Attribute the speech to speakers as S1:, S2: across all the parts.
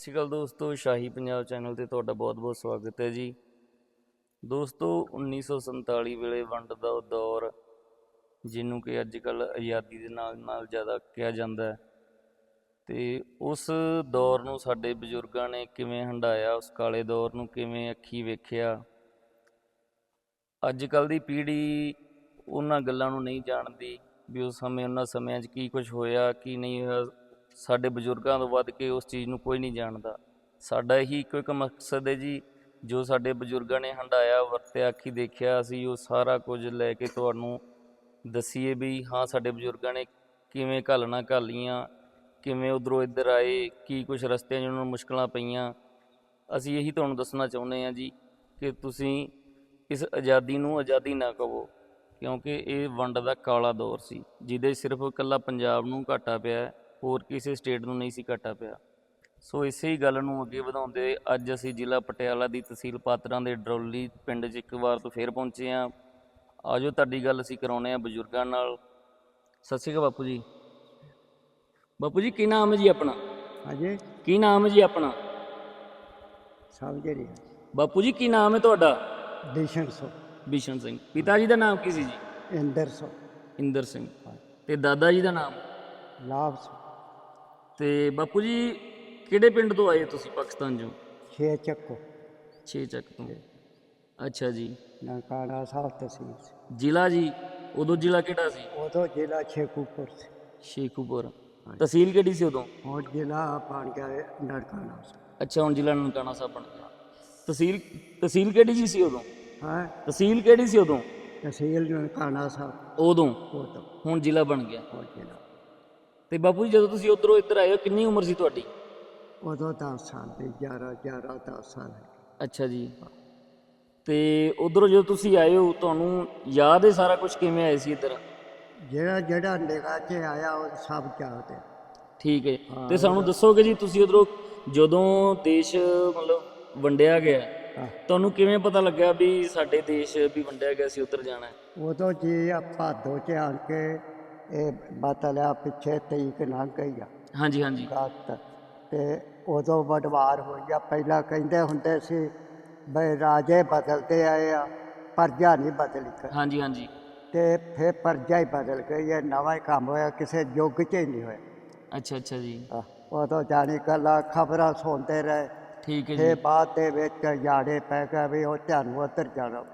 S1: ਸ਼੍ਰੀ ਅਕਾਲ ਦੋਸਤੋ, ਸ਼ਾਹੀ ਪੰਜਾਬ ਚੈਨਲ ਤੇ ਤੁਹਾਡਾ ਬਹੁਤ-ਬਹੁਤ ਸਵਾਗਤ ਹੈ ਜੀ। ਦੋਸਤੋ 1947 ਵੇਲੇ ਵੰਡ ਦਾ ਉਹ ਦੌਰ, ਜਿਹਨੂੰ ਕਿ ਅੱਜ ਕੱਲ ਆਜ਼ਾਦੀ ਦੇ ਨਾਲ ਨਾਲ ਜ਼ਿਆਦਾ ਕਿਹਾ ਜਾਂਦਾ ਹੈ। ਤੇ ਉਸ ਦੌਰ ਨੂੰ ਸਾਡੇ ਬਜ਼ੁਰਗਾਂ ਨੇ ਕਿਵੇਂ ਹੰਡਾਇਆ ਉਸ ਕਾਲੇ ਦੌਰ ਨੂੰ ਕਿਵੇਂ ਅੱਖੀ ਵੇਖਿਆ ਅੱਜ ਕੱਲ ਦੀ ਪੀੜ੍ਹੀ ਉਹਨਾਂ ਗੱਲਾਂ ਨੂੰ ਨਹੀਂ ਜਾਣਦੀ ਵੀ ਉਸ ਸਮੇਂ, ਉਹਨਾਂ ਸਮਿਆਂ 'ਚ ਕੀ ਕੁਝ ਹੋਇਆ, ਕੀ ਨਹੀਂ ਹੋਇਆ। ਸਾਡੇ ਬਜ਼ੁਰਗਾਂ ਤੋਂ ਵੱਧ ਕੇ ਉਸ ਚੀਜ਼ ਨੂੰ ਕੋਈ ਨਹੀਂ ਜਾਣਦਾ। ਸਾਡਾ ਇਹੀ ਇੱਕੋ ਇੱਕ ਮਕਸਦ ਹੈ ਜੀ, ਜੋ ਸਾਡੇ ਬਜ਼ੁਰਗਾਂ ਨੇ ਹੰਡਾਇਆ ਵਰਤਿਆ, ਅੱਖੀ ਦੇਖਿਆ, ਅਸੀਂ ਉਹ ਸਾਰਾ ਕੁਝ ਲੈ ਕੇ ਤੁਹਾਨੂੰ ਦਸੀਏ ਵੀ ਹਾਂ, ਸਾਡੇ ਬਜ਼ੁਰਗਾਂ ਨੇ ਕਿਵੇਂ ਘਾਲਣਾ ਘਾਲੀਆਂ, ਕਿਵੇਂ ਉਧਰੋਂ ਇੱਧਰ ਆਏ, ਕੀ ਕੁਝ ਰਸਤਿਆਂ 'ਚ ਉਹਨਾਂ ਨੂੰ ਮੁਸ਼ਕਲਾਂ ਪਈਆਂ। ਅਸੀਂ ਇਹੀ ਤੁਹਾਨੂੰ ਦੱਸਣਾ ਚਾਹੁੰਦੇ ਹਾਂ ਜੀ ਕਿ ਤੁਸੀਂ ਇਸ ਆਜ਼ਾਦੀ ਨੂੰ ਆਜ਼ਾਦੀ ਨਾ ਕਹੋ, ਕਿਉਂਕਿ ਇਹ ਵੰਡ ਦਾ ਕਾਲਾ ਦੌਰ ਸੀ, ਜਿਹਦੇ ਸਿਰਫ ਇਕੱਲਾ ਪੰਜਾਬ ਨੂੰ ਘਾਟਾ ਪਿਆ ਹੋਰ ਕਿਸੇ ਸਟੇਟ ਨੂੰ ਨਹੀਂ ਸੀ ਘਾਟਾ ਪਿਆ। ਸੋ ਇਸੇ ਹੀ ਗੱਲ ਨੂੰ ਅੱਗੇ ਵਧਾਉਂਦੇ ਅੱਜ ਅਸੀਂ ਜ਼ਿਲ੍ਹਾ ਪਟਿਆਲਾ ਦੀ ਤਹਿਸੀਲ ਪਾਤਰਾਂ ਦੇ ਡਰੋਲੀ ਪਿੰਡ 'ਚ ਇੱਕ ਵਾਰ ਤੋਂ ਫੇਰ ਪਹੁੰਚੇ ਹਾਂ। ਆਜੋ ਤੁਹਾਡੀ ਗੱਲ ਅਸੀਂ ਕਰਾਉਨੇ ਆ ਬਜ਼ੁਰਗਾਂ ਨਾਲ। ਸਤਿ ਸ਼੍ਰੀ ਅਕਾਲ ਬਾਪੂ ਜੀ। ਬਾਪੂ ਜੀ ਕੀ ਨਾਮ ਹੈ ਜੀ ਆਪਣਾ?
S2: ਅਜੇ
S1: ਕੀ ਨਾਮ ਹੈ ਜੀ ਆਪਣਾ?
S2: ਸਭ ਜਿਹੜੀ
S1: ਬਾਪੂ ਜੀ ਕੀ ਨਾਮ ਹੈ ਤੁਹਾਡਾ?
S2: ਦਿਸ਼ਨ ਸੋ
S1: ਬਿਸ਼ਨ ਸਿੰਘ। ਪਿਤਾ ਜੀ ਦਾ ਨਾਮ ਕੀ ਸੀ ਜੀ?
S2: ਇੰਦਰ ਸੋ
S1: ਇੰਦਰ ਸਿੰਘ। ਤੇ ਦਾਦਾ ਜੀ ਦਾ ਨਾਮ?
S2: ਲਾਭ ਸੋ
S1: ਤੇ ਬਾਪੂ ਜੀ ਕਿਹੜੇ ਪਿੰਡ ਤੋਂ ਆਏ ਤੁਸੀਂ ਪਾਕਿਸਤਾਨ ਚੋਂ?
S2: ਛੇ ਚੱਕੋ
S1: ਛੇ ਚੱਕ ਤੋਂ। ਅੱਛਾ ਜੀ।
S2: ਨਨਕਾਣਾ ਸਾਹਿਬ ਤਹਿਸੀਲ
S1: ਜ਼ਿਲ੍ਹਾ ਜੀ ਉਦੋਂ ਜ਼ਿਲ੍ਹਾ ਕਿਹੜਾ ਸੀ?
S2: ਉਦੋਂ ਜ਼ਿਲ੍ਹਾ ਛੇਕੂਪੁਰ ਸੀ।
S1: ਸ਼ੇਖੂਪੁਰ। ਤਹਿਸੀਲ ਕਿਹੜੀ ਸੀ ਉਦੋਂ?
S2: ਹੁਣ ਜ਼ਿਲ੍ਹਾ ਬਣ ਗਿਆ
S1: ਅੱਛਾ ਹੁਣ ਜ਼ਿਲ੍ਹਾ ਨਨਕਾਣਾ ਸਾਹਿਬ ਬਣ ਗਿਆ। ਤਹਿਸੀਲ ਤਹਿਸੀਲ ਕਿਹੜੀ ਜੀ ਸੀ ਉਦੋਂ?
S2: ਹਾਂ?
S1: ਤਹਿਸੀਲ ਕਿਹੜੀ ਸੀ ਉਦੋਂ?
S2: ਤਹਿਸੀਲ ਨਨਕਾਣਾ ਸਾਹਿਬ।
S1: ਉਦੋਂ?
S2: ਉਦੋਂ।
S1: ਹੁਣ ਜ਼ਿਲ੍ਹਾ ਬਣ ਗਿਆ।
S2: ਹੁਣ ਜ਼ਿਲ੍ਹਾ।
S1: ਤੇ ਬਾਪੂ ਜੀ ਜਦੋਂ ਤੁਸੀਂ ਉਧਰੋਂ ਇੱਧਰ ਆਏ ਹੋ ਕਿੰਨੀ ਉਮਰ ਸੀ ਤੁਹਾਡੀ?
S2: ਉਦੋਂ 10 ਸਾਲ ਦੀ 11 11 10 ਸਾਲ
S1: ਅੱਛਾ ਜੀ। ਤੇ ਉਧਰੋਂ ਜਦੋਂ ਤੁਸੀਂ ਆਏ ਹੋ ਤੁਹਾਨੂੰ ਯਾਦ ਹੈ ਸਾਰਾ ਕੁਝ ਕਿਵੇਂ ਆਏ ਸੀ ਇੱਧਰ?
S2: ਜਿਹੜਾ ਜਿਹੜਾ ਨਿਗਾਹ 'ਚ ਆਇਆ ਉਹ ਸਭ ਯਾਦ ਹੈ।
S1: ਠੀਕ ਹੈ। ਤੇ ਸਾਨੂੰ ਦੱਸੋਗੇ ਜੀ ਤੁਸੀਂ ਉਧਰੋਂ ਜਦੋਂ ਦੇਸ਼ ਮਤਲਬ ਵੰਡਿਆ ਗਿਆ। ਤੁਹਾਨੂੰ ਕਿਵੇਂ ਪਤਾ ਲੱਗਾ ਵੀ ਸਾਡੇ ਦੇਸ਼ ਵੀ ਵੰਡਿਆ ਗਿਆ ਸੀ ਉੱਧਰ ਜਾਣਾ?
S2: ਉਦੋਂ ਜੀ ਆ ਭਾਦੋ 'ਚ ਆਣ ਕੇ ਇਹ ਬਤਲਿਆ ਪਿੱਛੇ ਤੀਕ ਲੰਘ ਗਈ ਆ।
S1: ਹਾਂਜੀ ਹਾਂਜੀ।
S2: ਗਤ ਤੇ ਉਦੋਂ ਵਡਵਾਰ ਹੋਈ ਆ। ਪਹਿਲਾਂ ਕਹਿੰਦੇ ਹੁੰਦੇ ਸੀ ਬਈ ਰਾਜੇ ਬਦਲਦੇ ਆਏ ਆ ਪਰਜਾ ਨਹੀਂ ਬਦਲੀ ਕਰ।
S1: ਹਾਂਜੀ ਹਾਂਜੀ।
S2: ਤੇ ਫਿਰ ਪਰਜਾ ਹੀ ਬਦਲ ਗਈ ਇਹ ਨਵਾਂ ਹੀ ਕੰਮ ਹੋਇਆ ਕਿਸੇ ਯੁੱਗ 'ਚ ਹੀ ਨਹੀਂ ਹੋਇਆ।
S1: ਅੱਛਾ ਅੱਛਾ ਜੀ।
S2: ਆਹ, ਉਦੋਂ ਜਾਣੀ ਗੱਲਾਂ ਖਬਰਾਂ ਸੁਣਦੇ ਰਹੇ।
S1: ਠੀਕ ਹੈ
S2: ਤੇ
S1: ਜੀ।
S2: ਬਾਅਦ ਦੇ ਵਿੱਚ ਜਾੜੇ ਪੈ ਗਿਆ ਵੀ ਉਹ ਤੁਹਾਨੂੰ ਉੱਧਰ ਜਾਣਾ।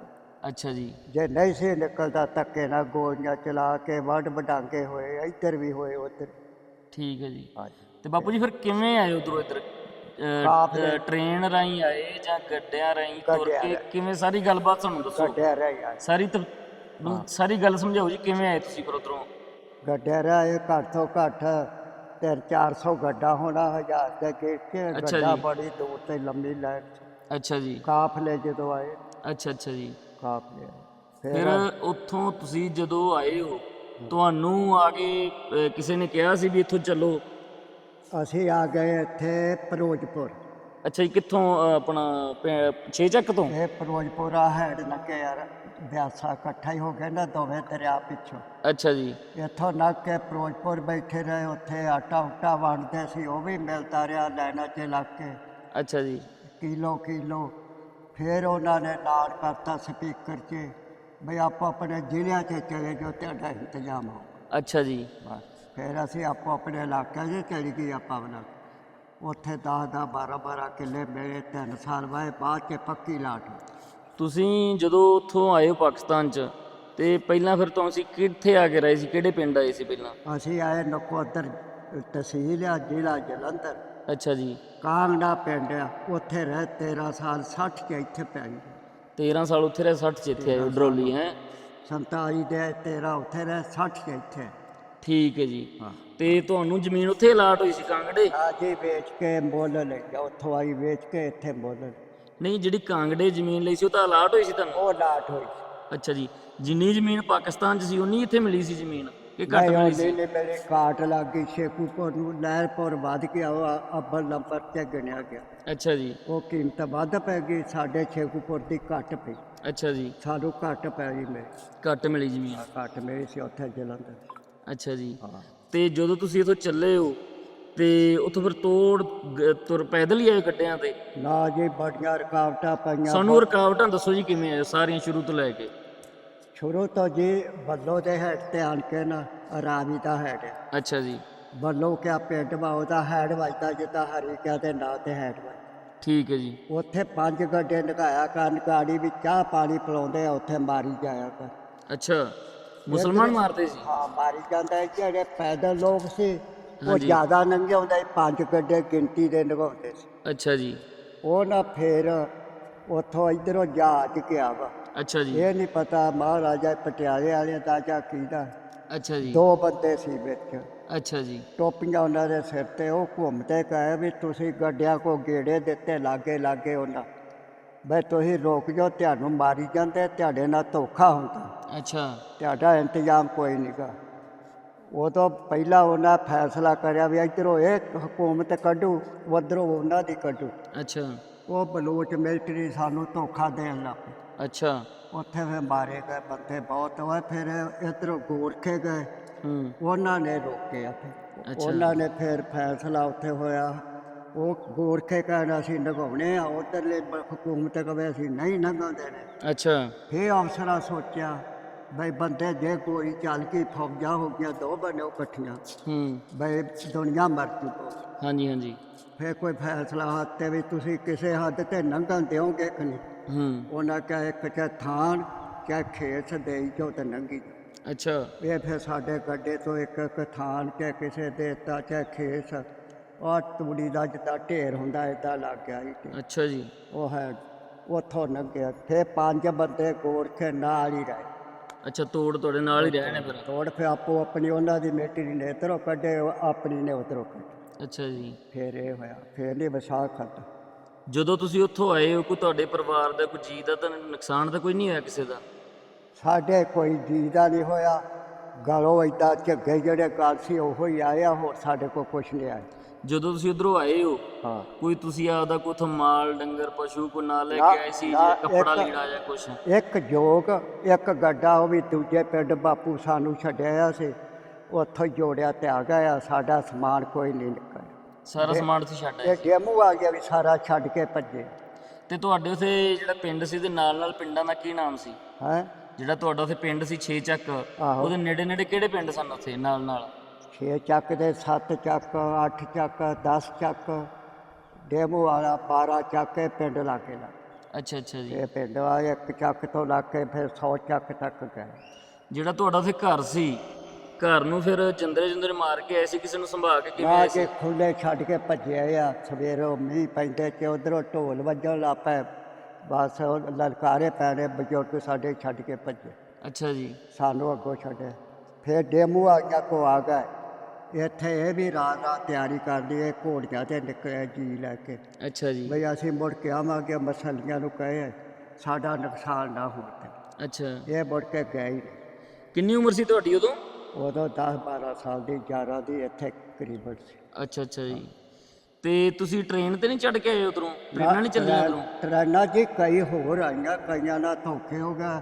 S1: ਅੱਛਾ ਜੀ।
S2: ਜੇ ਨਹੀਂ ਸੀ ਨਿਕਲਦਾ ਧੱਕੇ ਨਾਲ ਗੋਲੀਆਂ ਚਲਾ ਕੇ ਵੱਢ ਵਡਾਂਗੇ ਹੋਏ ਇੱਧਰ ਵੀ ਹੋਏ ਉੱਧਰ।
S1: ਠੀਕ ਹੈ ਜੀ।
S2: ਹਾਂਜੀ।
S1: ਤੇ ਬਾਪੂ ਜੀ ਫਿਰ ਕਿਵੇਂ ਆਏ ਉਧਰੋਂ ਇੱਧਰ?
S2: ਕਾਫਲੇ।
S1: ਟ੍ਰੇਨ ਰਾਹੀਂ ਆਏ ਜਾਂ ਗੱਡਿਆਂ ਰਾਹੀਂ ਤੁਰ
S2: ਗੱਡਿਆਂ
S1: ਕੇ?
S2: ਰਾਹੀਂ।
S1: ਕਿਵੇਂ ਸਾਰੀ ਗੱਲਬਾਤ ਸਾਨੂੰ ਦੱਸੋ।
S2: ਗੱਡਿਆ ਰਹਿ ਗਿਆ
S1: ਸਾਰੀ ਤਬ- ਸਾਰੀ ਗੱਲ ਸਮਝਾਓ ਜੀ ਕਿਵੇਂ ਆਏ ਤੁਸੀਂ ਫਿਰ ਉਧਰੋਂ?
S2: ਗੱਡਿਆ ਰਹਿ ਘੱਟ ਤੋਂ ਘੱਟ ਤੇ 400 ਗੱਡਾ ਹੋਣਾ ਹਜ਼ਾਰ ਦੇ ਗੇਟ ਕੇ
S1: ਅੱਛਾ
S2: ਗੱਡਾ
S1: ਜੀ।
S2: ਬੜੀ ਦੂਰ ਤੇ ਲੰਮੀ ਲਾਈਨ।
S1: ਅੱਛਾ ਜੀ।
S2: ਕਾਫਲੇ ਜਦੋਂ ਆਏ।
S1: ਅੱਛਾ ਅੱਛਾ ਜੀ।
S2: ਕਾਫਲੇ ਆਏ।
S1: ਫਿਰ ਉੱਥੋਂ ਤੁਸੀਂ ਜਦੋਂ ਆਏ ਹੋ ਤੁਹਾਨੂੰ ਆ ਕੇ ਅਹ, ਕਿਸੇ ਨੇ ਕਿਹਾ ਸੀ ਵੀ ਇੱਥੋਂ ਚੱਲੋ?
S2: ਅਸੀਂ ਆ ਗਏ ਇੱਥੇ ਫਿਰੋਜ਼ਪੁਰ।
S1: ਅੱਛਾ ਜੀ ਕਿੱਥੋਂ ਅਹ, ਆਪਣਾ ਪੈ- ਛੇ ਚੱਕ ਤੋਂ?
S2: ਇਹ ਫਿਰੋਜ਼ਪੁਰਾ ਹੈਡ ਲੱਗੇ ਯਾਰ ਬਿਆਸਾ ਇਕੱਠਾ ਹੀ ਹੋ ਗਏ ਨਾ ਦੋਵੇਂ ਦਰਿਆ ਪਿੱਛੋਂ।
S1: ਅੱਛਾ ਜੀ।
S2: ਇੱਥੋਂ ਲੰਘ ਕੇ ਫਿਰੋਜ਼ਪੁਰ ਬੈਠੇ ਰਹੇ ਉੱਥੇ ਆਟਾ ਉਟਾ ਵੰਡਦੇ ਸੀ ਉਹ ਵੀ ਮਿਲਦਾ ਰਿਹਾ ਲਾਈਨਾਂ 'ਚ ਲੱਗ ਕੇ।
S1: ਅੱਛਾ ਜੀ।
S2: ਕਿਲੋ ਕਿਲੋ ਫਿਰ ਉਹਨਾਂ ਨੇ ਲਾੜ ਕਰਤਾ ਸਪੀਕਰ 'ਚ ਵੀ ਆਪੋ ਆਪਣੇ ਜ਼ਿਲ੍ਹਿਆਂ 'ਚ ਚਲੇ ਜਾਓ ਤੁਹਾਡਾ ਇੰਤਜ਼ਾਮ ਹੋ
S1: ਅੱਛਾ ਜੀ।
S2: ਬਸ ਫਿਰ ਅਸੀਂ ਆਪੋ ਆਪਣੇ ਇਲਾਕਿਆਂ 'ਚ ਚਲੀ ਗਈ ਆਪਾਂ ਬਣਾ ਉੱਥੇ 10 10 12 12 ਕਿੱਲੇ ਮੇਰੇ ਤਿੰਨ ਸਾਲ ਬਾਅਦ ਬਾਅਦ 'ਚ ਪੱਕੀ ਲਾਟ।
S1: ਤੁਸੀਂ ਜਦੋਂ ਉੱਥੋਂ ਆਏ ਹੋ ਪਾਕਿਸਤਾਨ 'ਚ ਤੇ ਪਹਿਲਾਂ ਫਿਰ ਤੁਸੀਂ ਕਿੱਥੇ ਆ ਕੇ ਰਹੇ ਸੀ? ਕਿਹੜੇ ਪਿੰਡ ਆਏ ਸੀ ਪਹਿਲਾਂ?
S2: ਅਸੀਂ ਆਏ ਨਕੋਦਰ ਤਹਿਸੀਲ ਆ ਜ਼ਿਲ੍ਹਾ ਜਲੰਧਰ।
S1: ਅੱਛਾ ਜੀ।
S2: ਕਾਂਗੜਾ ਪਿੰਡ ਆ ਉੱਥੇ ਰਹਿ 13 ਸਾਲ 60 ਚ ਇੱਥੇ ਪੈ ਗਏ
S1: 13 ਸਾਲ ਉੱਥੇ ਰਹੇ 60 'ਚ ਇੱਥੇ ਆਏ ਹੋ ਡਰੋਲੀ ਹੈ?
S2: 47 ਦੇ 13 ਉੱਥੇ ਰਹਿ 60 ਚ ਇੱਥੇ।
S1: ਠੀਕ ਹੈ ਜੀ।
S2: ਹਾਂ।
S1: ਤੇ ਤੁਹਾਨੂੰ ਜ਼ਮੀਨ ਉੱਥੇ ਅਲਾਟ ਹੋਈ ਸੀ ਕਾਂਗੜੇ?
S2: ਆਜੀ ਵੇਚ ਕੇ ਮੁੱਲ ਲੈ ਗਿਆ ਉੱਥੋਂ ਆਈ ਵੇਚ ਕੇ ਇੱਥੇ ਮੁੱਲ
S1: ਨਹੀਂ ਜਿਹੜੀ ਕਾਂਗੜੇ ਜ਼ਮੀਨ ਲਈ ਸੀ ਉਹ ਤਾਂ ਅਲਾਟ ਹੋਈ ਸੀ ਤੁਹਾਨੂੰ?
S2: ਉਹ ਲਾਟ ਹੋਈ
S1: ਅੱਛਾ ਜੀ। ਜਿੰਨੀ ਜ਼ਮੀਨ ਪਾਕਿਸਤਾਨ 'ਚ ਸੀ ਉਨੀ ਇੱਥੇ ਮਿਲੀ ਸੀ ਜ਼ਮੀਨ? ਕਿ ਘੱਟ ਮਿਲੀ ਸੀ।
S2: ਨੇ ਮੇਰੇ ਕਾਟ ਲੱਗ ਗਈ ਸ਼ੇਖੂਪੁਰ ਨੂੰ ਲਹਿਰਪੁਰ ਵੱਧ ਗਿਆ ਉਹ ਅੱਬਲ ਨੰਬਰ ਤੇ ਗਿਣਿਆ ਗਿਆ।
S1: ਅੱਛਾ ਜੀ।
S2: ਉਹ ਕੀਮਤ ਵੱਧ ਪੈ ਗਈ ਸਾਡੇ ਸ਼ੇਖੂਪੁਰ ਦੀ ਘੱਟ ਪਈ।
S1: ਅੱਛਾ ਜੀ।
S2: ਸਾਨੂੰ ਘੱਟ ਪੈ ਗਈ ਮੇਰੀ।
S1: ਘੱਟ ਮਿਲੀ ਜ਼ਮੀਨ
S2: ਘੱਟ ਮੇਰੀ ਸੀ ਉੱਥੇ ਜਲੰਧਰ
S1: ਅੱਛਾ ਜੀ।
S2: ਹਾਂ।
S1: ਤੇ ਜਦੋਂ ਤੁਸੀਂ ਇੱਥੋਂ ਚੱਲੇ ਹੋ ਤੇ ਉੱਥੋਂ ਫਿਰ ਤੋੜ ਗ- ਤੁਰ ਪੈਦਲ ਹੀ ਆਏ ਗੱਡਿਆਂ ਤੇ?
S2: ਨਾ ਜੀ ਬੜੀਆਂ ਰੁਕਾਵਟਾਂ ਪਈਆਂ
S1: ਸਾਨੂੰ ਰੁਕਾਵਟਾਂ ਦੱਸੋ ਜੀ ਕਿਵੇਂ ਆਏ ਸਾਰੀਆਂ ਸ਼ੁਰੂ ਤੋਂ ਲੈ ਕੇ।
S2: ਸ਼ੁਰੂ ਤੋਂ ਜੀ ਬੱਲੋ ਦੇ ਹੈਡ ਤੇ ਆਣ ਕੇ ਨਾ ਰਾਵੀ ਦਾ ਹੈਡ ਹੈ।
S1: ਅੱਛਾ ਜੀ
S2: ਬੱਲੋ ਕਿਆ ਪਿੰਡ ਵਾ ਉਹਦਾ ਹੈਡ ਵੱਜਦਾ ਜਿੱਦਾਂ ਹਰੀਕਿਆ ਦੇ ਨਾਂ ਤੇ ਹੈਡ ਵੱਜਦਾ
S1: ਠੀਕ ਹੈ ਜੀ
S2: ਉੱਥੇ ਪੰਜ ਗੱਡੇ ਨਗਾਇਆ ਕਰਨ ਗਾੜੀ ਵਿੱਚ ਚਾਹ ਪਾਣੀ ਪਿਲਾਉਂਦੇ ਆ ਉੱਥੇ ਮਾਰੀ ਜਾਇਆ ਕਰ
S1: ਅੱਛਾ ਮੁਸਲਮਾਨ ਮਾਰਦੇ ਸੀ
S2: ਹਾਂ ਮਾਰੀ ਜਾਂਦਾ ਹੈ। ਜਿਹੜੇ ਪੈਦਲ ਲੋਕ ਸੀ ਉਹ
S1: ਹਾਂਜੀ।
S2: ਜ਼ਿਆਦਾ ਨੰਗੇ ਹੁੰਦੇ ਸੀ, ਪੰਜ ਗੱਡੇ ਗਿਣਤੀ ਦੇ ਨਗਾਉਂਦੇ ਸੀ
S1: ਅੱਛਾ ਜੀ
S2: ਉਹ ਨਾ ਫੇਰ ਉੱਥੋਂ ਇਧਰੋਂ ਜਹਾਜ਼ ਗਿਆ ਵਾ
S1: ਅੱਛਾ ਜੀ।
S2: ਇਹ ਨਹੀਂ ਪਤਾ ਮਹਾਰਾਜਾ ਪਟਿਆਲੇ ਵਾਲੇ ਦਾ ਜਾਂ ਕਿਹਦਾ।
S1: ਅੱਛਾ ਜੀ।
S2: ਦੋ ਬੰਦੇ ਸੀ ਵਿੱਚ।
S1: ਅੱਛਾ ਜੀ।
S2: ਟੋਪੀਆਂ ਉਹਨਾਂ ਦੇ ਸਿਰ ਤੇ ਉਹ ਘੁੰਮਦੇ ਕਹੇ ਵੀ ਤੁਸੀਂ ਗੱਡਿਆਂ ਕੋ ਗੇੜੇ ਦਿੱਤੇ ਲਾਗੇ ਲਾਗੇ ਉਹਨਾਂ। ਬਈ ਤੁਸੀਂ ਰੁਕ ਜਾਓ ਤੁਹਾਨੂੰ ਮਾਰੀ ਜਾਂਦੇ ਤੁਹਾਡੇ ਨਾਲ ਧੋਖਾ ਹੁੰਦਾ।
S1: ਅੱਛਾ।
S2: ਤੁਹਾਡਾ ਇੰਤਜ਼ਾਮ ਕੋਈ ਨਹੀਂਗਾ ਉਦੋਂ ਪਹਿਲਾਂ ਉਹਨਾਂ ਫੈਸਲਾ ਕਰਿਆ ਵੀ ਇੱਧਰੋਂ ਇਹ ਹਕੂਮਤ ਕੱਢੂ ਉਧਰੋਂ ਉਹਨਾਂ ਦੀ ਕੱਢੂ।
S1: ਅੱਛਾ।
S2: ਉਹ ਬਲੋਚ ਮਿਲਟਰੀ ਸਾਨੂੰ ਧੋਖਾ ਦੇਣ ਲੱਗ ਪਈ
S1: ਅੱਛਾ।
S2: ਉੱਥੇ ਫਿਰ ਮਾਰੇ ਗਏ ਬੰਦੇ ਬਹੁਤ ਹੋਏ ਫਿਰ ਇੱਧਰੋਂ ਗੋਰਖੇ ਗਏ।
S1: ਹੂੰ।
S2: ਉਹਨਾਂ ਨੇ ਰੋਕਿਆ ਫਿਰ। ਉਹਨਾਂ ਨੇ ਫਿਰ ਫੈਸਲਾ ਉੱਥੇ ਹੋਇਆ। ਉਹ ਗੋਰਖੇ ਕਹਿਣਾ ਅਸੀਂ ਨਗਾਉਣੇ ਆ ਉਧਰਲੇ ਹਕੂਮਤ ਕਵੇ ਅਸੀਂ ਨਹੀਂ ਨਗਾਉਂਦੇ ਨੇ।
S1: ਅੱਛਾ।
S2: ਫੇ ਅਫਸਰਾਂ ਸੋਚਿਆ ਬਈ ਬੰਦੇ ਜੇ ਕੋਈ ਚੱਲ ਕੇ ਫੌਜਾਂ ਹੋ ਗਿਆ ਦੋ ਬਣੋ ਇਕੱਠੀਆਂ।
S1: ਹੂੰ।
S2: ਬਈ ਦੁਨੀਆ ਮਰ ਚੁੱਕੋ।
S1: ਹਾਂਜੀ ਹਾਂਜੀ।
S2: ਫੇ ਕੋਈ ਫੈਸਲਾ ਹੱਥ ਤੇ ਵੀ ਤੁਸੀਂ ਕਿਸੇ ਹੱਦ ਤੇ ਲੰਘਣ ਦਿਓਗੇ ਕਿ ਨਹੀਂ?
S1: ਹੂੰ।
S2: ਉਹਨਾਂ ਕਿਹਾ ਇੱਕ ਚਾਹੇ ਥਾਨ ਚਾਹੇ ਖੇਤ ਦੇਈ ਜੋ ਤੇ ਨੰਗੀ।
S1: ਅੱਛਾ।
S2: ਇਹ ਫਿਰ ਸਾਡੇ ਗੱਡੇ ਤੋਂ ਇੱਕ ਇੱਕ ਥਾਨ ਚਾਹੇ ਕਿਸੇ ਦੇ ਦਿੱਤਾ ਚਾਹੇ ਖੇਸ ਉਹ ਤੂੜੀ ਦਾ ਜਿੱਦਾਂ ਢੇਰ ਹੁੰਦਾ ਏਦਾਂ ਲੱਗ ਗਿਆ ਢੇਰ।
S1: ਅੱਛਾ ਜੀ।
S2: ਉਹ ਹੈ ਉੱਥੋਂ ਲੰਘਿਆ ਫੇ ਪੰਜ ਬੰਦੇ ਗੋਰਖੇ ਨਾਲ ਹੀ ਰਹੇ।
S1: ਅੱਛਾ ਤੋੜ ਤੁਹਾਡੇ ਨਾਲ ਹੀ ਰਹੇ ਨੇ ਫਿਰ।
S2: ਤੋੜ ਫੇ ਆਪੋ ਆਪਣੀ ਉਹਨਾਂ ਦੀ ਮਿੱਟੀ ਨੇ ਇੱਧਰੋਂ ਕੱਢੇ ਉਹ ਆਪਣੀ ਨੇ ਉਧਰੋਂ ਕੱਢੇ।
S1: ਅੱਛਾ ਜੀ।
S2: ਫੇਰ ਇਹ ਹੋਇਆ ਫੇਰ ਨਹੀਂ ਵਿਸਾਖ ਖਤ
S1: ਜਦੋਂ ਤੁਸੀਂ ਉੱਥੋਂ ਆਏ ਹੋ ਕੋਈ ਤੁਹਾਡੇ ਪਰਿਵਾਰ ਦਾ ਕੋਈ ਜੀ ਦਾ ਤਾਂ ਨੁਕਸਾਨ ਤਾਂ ਕੋਈ ਨਹੀਂ ਹੋਇਆ ਕਿਸੇ ਦਾ?
S2: ਸਾਡੇ ਕੋਈ ਜੀ ਦਾ ਨਹੀਂ ਹੋਇਆ। ਗਲੋਂ ਏਦਾਂ ਝੱਗੇ ਜਿਹੜੇ ਗਲ ਸੀ ਉਹੋ ਹੀ ਆਇਆ ਹੋਰ ਸਾਡੇ ਕੋਲ ਕੁਛ ਨਹੀਂ ਆਇਆ।
S1: ਜਦੋਂ ਤੁਸੀਂ ਉਧਰੋਂ ਆਏ ਹੋ
S2: ਹਾਂ।
S1: ਕੋਈ ਤੁਸੀਂ ਆਪਦਾ ਕੋਈ ਉੱਥੋਂ ਮਾਲ ਡੰਗਰ ਪਸ਼ੂ ਕੋ ਨਾਲ ਲੈ ਕੇ ਆਏ ਸੀ ਜਾਂ ਕੱਪੜਾ ਲੀੜਾ ਜਾਂ ਕੁਛ?
S2: ਇੱਕ ਜੋਗ ਇੱਕ ਗੱਡਾ ਉਹ ਵੀ ਦੂਜੇ ਪਿੰਡ ਬਾਪੂ ਸਾਨੂੰ ਛੱਡਿਆ ਸੀ। ਉੱਥੋਂ ਜੋੜਿਆ ਤੇ ਆ ਗਿਆ ਸਾਡਾ ਸਮਾਨ ਕੋਈ ਨਹੀਂ ਨਿਕਲਿਆ।
S1: ਸਾਰਾ ਸਮਾਨ ਤੁਸੀਂ ਛੱਡ ਆਏ
S2: ਇਹ ਡੇਮੂ ਆ ਗਿਆ ਵੀ ਸਾਰਾ ਛੱਡ ਕੇ ਭੱਜੇ।
S1: ਤੇ ਤੁਹਾਡੇ ਉਥੇ ਜਿਹੜਾ ਪਿੰਡ ਸੀ ਤੇ ਨਾਲ ਨਾਲ ਪਿੰਡਾਂ ਦਾ ਕੀ ਨਾਮ ਸੀ?
S2: ਹੈ?
S1: ਜਿਹੜਾ ਤੁਹਾਡਾ ਉਥੇ ਪਿੰਡ ਸੀ 6 ਚੱਕ
S2: ਆਹੋ।
S1: ਉਹਦੇ ਨੇੜੇ ਨੇੜੇ ਕਿਹੜੇ ਪਿੰਡ ਸਨ ਉਥੇ ਨਾਲ ਨਾਲ?
S2: ਛੇ ਚੱਕ ਦੇ ਸੱਤ ਚੱਕ ਅੱਠ ਚੱਕ 10 ਚੱਕ ਡੇਮੂ ਵਾਲਾ 12 ਚੱਕ ਇਹ ਪਿੰਡ ਲਾਗੇ ਲਾ।
S1: ਅੱਛਾ ਅੱਛਾ ਜੀ।
S2: ਇਹ ਪਿੰਡ ਆ ਇੱਕ ਚੱਕ ਤੋਂ ਲਾ ਕੇ ਫਿਰ 100 ਚੱਕ ਤੱਕ ਗਏ।
S1: ਜਿਹੜਾ ਤੁਹਾਡਾ ਉਥੇ ਘਰ ਸੀ ਘਰ ਨੂੰ ਫਿਰ ਜੰਦਰੇ ਜੰਦਰੇ ਮਾਰ ਕੇ ਆਏ ਸੀ ਕਿਸੇ ਨੂੰ ਸੰਭਾਲ ਕੇ ਕਿਵੇਂ
S2: ਆ
S1: ਆਏ
S2: ਕੇ ਖੁੱਲੇ ਛੱਡ ਕੇ ਭੱਜੇ ਆ ਸਵੇਰੋਂ ਮੀਂਹ ਪੈਂਦੇ ਤੇ ਉਧਰੋਂ ਢੋਲ ਵੱਜਣ ਲੱਗ ਪਏ। ਬਸ ਉਹ ਲਲਕਾਰੇ ਪੈਣੇ ਬਜ਼ੁਰਗ ਸਾਡੇ ਛੱਡ ਕੇ ਭੱਜੇ।
S1: ਅੱਛਾ ਜੀ।
S2: ਸਾਨੂੰ ਅੱਗੋਂ ਛੱਡੇ। ਫਿਰ ਡੇਮੂ ਆਈਆਂ ਕੋ ਆ ਗਏ। ਇੱਥੇ ਇਹ ਵੀ ਰਾਤ ਰਾਤ ਤਿਆਰੀ ਕਰਦੀ ਇਹ ਘੋੜੀਆਂ ਤੇ ਨਿਕਲਿਆ ਜੀ ਲੈ ਕੇ।
S1: ਅੱਛਾ ਜੀ।
S2: ਬਈ ਅਸੀਂ ਮੁੜ ਕੇ ਆਵਾਂਗੇ ਮਸਲੀਆਂ ਨੂੰ ਕਹੇ ਸਾਡਾ ਨੁਕਸਾਨ ਨਾ ਹੋਵੇ।
S1: ਅੱਛਾ।
S2: ਇਹ ਮੁੜ ਕੇ ਗਏ ਹੀ ਨਹੀਂ।
S1: ਕਿੰਨੀ ਉਮਰ ਸੀ ਤੁਹਾਡੀ ਉਦੋਂ?
S2: ਉਦੋਂ 10 12 ਸਾਲ ਦੀ 11 ਦੀ ਇੱਥੇ ਕਰੀਬਨ ਸੀ।
S1: ਅੱਛਾ ਅੱਛਾ ਜੀ। ਤੇ ਤੁਸੀਂ ਟ੍ਰੇਨ ਤੇ ਨਹੀਂ ਚੜ ਕੇ ਆਏ ਉਧਰੋਂ? ਟ੍ਰੇਨਾਂ ਨਹੀਂ ਚੱਲੀਆਂ ਉਧਰੋਂ?
S2: ਟਰੈਨਾਂ ਜੀ ਕਈ ਹੋਰ ਆਈਆਂ ਕਈਆਂ ਨਾਲ ਧੋਖੇ ਹੋ ਗਿਆ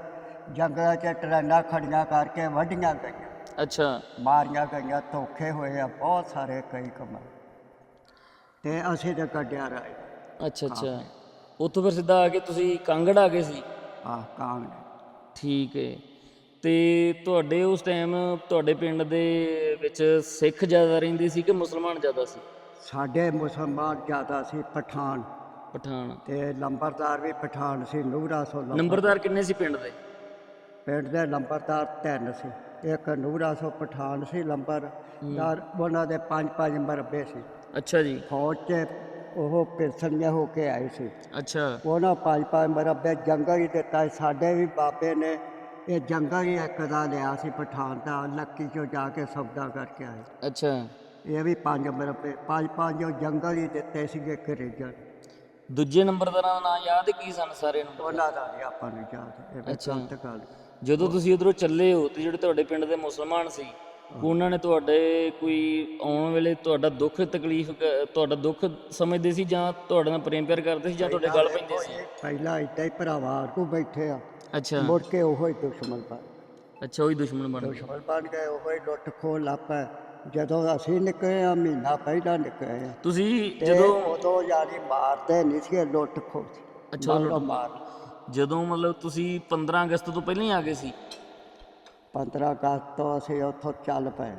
S2: ਜੰਗਲਾਂ 'ਚ ਟਰੈਨਾਂ ਖੜੀਆਂ ਕਰਕੇ ਵੱਢੀਆਂ ਗਈਆਂ।
S1: ਅੱਛਾ।
S2: ਮਾਰੀਆਂ ਗਈਆਂ ਧੋਖੇ ਹੋਏ ਆ ਬਹੁਤ ਸਾਰੇ ਕਈ ਕਮਾ ਤੇ ਅਸੀਂ ਤੇ ਕੱਢਿਆ ਰਾਏ
S1: ਅੱਛਾ ਅੱਛਾ। ਉੱਥੋਂ ਫਿਰ ਸਿੱਧਾ ਆ ਕੇ ਤੁਸੀਂ ਕਾਂਗੜ ਆ ਗਏ ਸੀ?
S2: ਆਹ ਕਾਂਗ
S1: ਠੀਕ ਹੈ ਤੇ ਤੁਹਾਡੇ ਉਸ ਟਾਈਮ ਤੁਹਾਡੇ ਪਿੰਡ ਦੇ ਵਿੱਚ ਸਿੱਖ ਜ਼ਿਆਦਾ ਰਹਿੰਦੇ ਸੀ ਕਿ ਮੁਸਲਮਾਨ ਜ਼ਿਆਦਾ ਸੀ?
S2: ਸਾਡੇ ਮੁਸਲਮਾਨ ਜ਼ਿਆਦਾ ਸੀ ਪਠਾਨ।
S1: ਪਠਾਨ।
S2: ਤੇ ਲੰਬਰਦਾਰ ਵੀ ਪਠਾਨ ਸੀ ਨੂਰਾ ਸੋ ਲੰਬਰ
S1: ਨੰਬਰਦਾਰ ਕਿੰਨੇ ਸੀ ਪਿੰਡ ਦੇ?
S2: ਪਿੰਡ ਦੇ ਲੰਬਰਦਾਰ ਤਿੰਨ ਸੀ। ਇੱਕ ਨੂਰਾ ਸੋ ਪਠਾਨ ਸੀ ਲੰਬਰਦਾਰ ਉਹਨਾਂ ਦੇ ਪੰਜ ਪੰਜ ਮਰਬੇ ਸੀ।
S1: ਅੱਛਾ ਜੀ।
S2: ਫੌਜ 'ਚ ਉਹ ਪਿਲਸਣੀਆਂ ਹੋ ਕੇ ਆਏ ਸੀ।
S1: ਅੱਛਾ।
S2: ਉਹਨਾਂ ਪੰਜ ਪੰਜ ਮਰਬੇ ਜੰਗਲ ਹੀ ਦਿੱਤਾ। ਸਾਡੇ ਵੀ ਬਾਬੇ ਨੇ ਇਹ ਜੰਗਲ ਹੀ ਇੱਕ ਦਾ ਲਿਆ ਸੀ ਪਠਾਨ ਦਾ ਲੱਕੀ ਚੋਂ ਜਾ ਕੇ ਸੌਦਾ ਕਰਕੇ ਆਏ।
S1: ਅੱਛਾ।
S2: ਇਹ ਵੀ ਪੰਜ ਮਰਬੇ ਪੰਜ ਪੰਜ ਉਹ ਜੰਗਲ ਹੀ ਦਿੱਤੇ ਸੀਗੇ ਕਰੇਜਨ
S1: ਦੂਜੇ ਨੰਬਰਦਾਰਾਂ ਦਾ ਨਾਮ ਯਾਦ ਕੀ ਸਨ ਸਾਰੇ ਨੂੰ?
S2: ਉਹਨਾਂ ਦਾ ਨਹੀਂ ਆਪਾਂ ਨੂੰ ਯਾਦ ਇਹ ਵੀ
S1: ਅੱਛਾ।
S2: ਗਲਤ ਗੱਲ।
S1: ਜਦੋਂ ਤੁਸੀਂ ਉਧਰੋਂ ਚੱਲੇ ਹੋ ਤੇ ਜਿਹੜੇ ਤੁਹਾਡੇ ਪਿੰਡ ਦੇ ਮੁਸਲਮਾਨ ਸੀ ਉਹਨਾਂ ਨੇ ਤੁਹਾਡੇ ਕੋਈ ਆਉਣ ਵੇਲੇ ਤੁਹਾਡਾ ਦੁੱਖ ਤਕਲੀਫ ਕ- ਤੁਹਾਡਾ ਦੁੱਖ ਸਮਝਦੇ ਸੀ ਜਾਂ ਤੁਹਾਡੇ ਨਾਲ ਪ੍ਰੇਮ ਪਿਆਰ ਕਰਦੇ ਸੀ ਜਾਂ ਤੁਹਾਡੇ ਗੱਲ ਪੈਂਦੇ ਸੀ?
S2: ਪਹਿਲਾਂ ਏਦਾਂ ਹੀ ਭਰਾਵਾਂ ਕੋ ਬੈਠੇ ਆ।
S1: ਅੱਛਾ।
S2: ਮੁੜ ਕੇ ਉਹੋ ਹੀ ਦੁਸ਼ਮਣ ਬਣ
S1: ਅੱਛਾ ਉਹੀ ਦੁਸ਼ਮਣ ਬਣ ਗਏ।
S2: ਦੁਸ਼ਮਣ ਬਣ ਗਏ ਉਹੋ ਹੀ ਲੁੱਟ ਖੋਹ ਲੱਪਾ ਜਦੋਂ ਅਸੀਂ ਨਿਕਲੇ ਆ ਮਹੀਨਾ ਪਹਿਲਾਂ ਨਿਕਲੇ ਆ।
S1: ਤੁਸੀਂ
S2: ਤੇ
S1: ਜਦੋਂ
S2: ਉਦੋਂ ਯਾਨੀ ਮਾਰਦੇ ਨਹੀਂ ਸੀ ਲੁੱਟ ਖੋ
S1: ਅੱਛਾ, ਲੁੱਟ।
S2: ਮਾਰ।
S1: ਜਦੋਂ ਮਤਲਬ ਤੁਸੀਂ 15 ਅਗਸਤ ਤੋਂ ਪਹਿਲਾਂ ਹੀ ਆ ਗਏ ਸੀ
S2: 15 ਅਗਸਤ ਤੋਂ ਅਸੀਂ ਉੱਥੋਂ ਚੱਲ ਪਏ।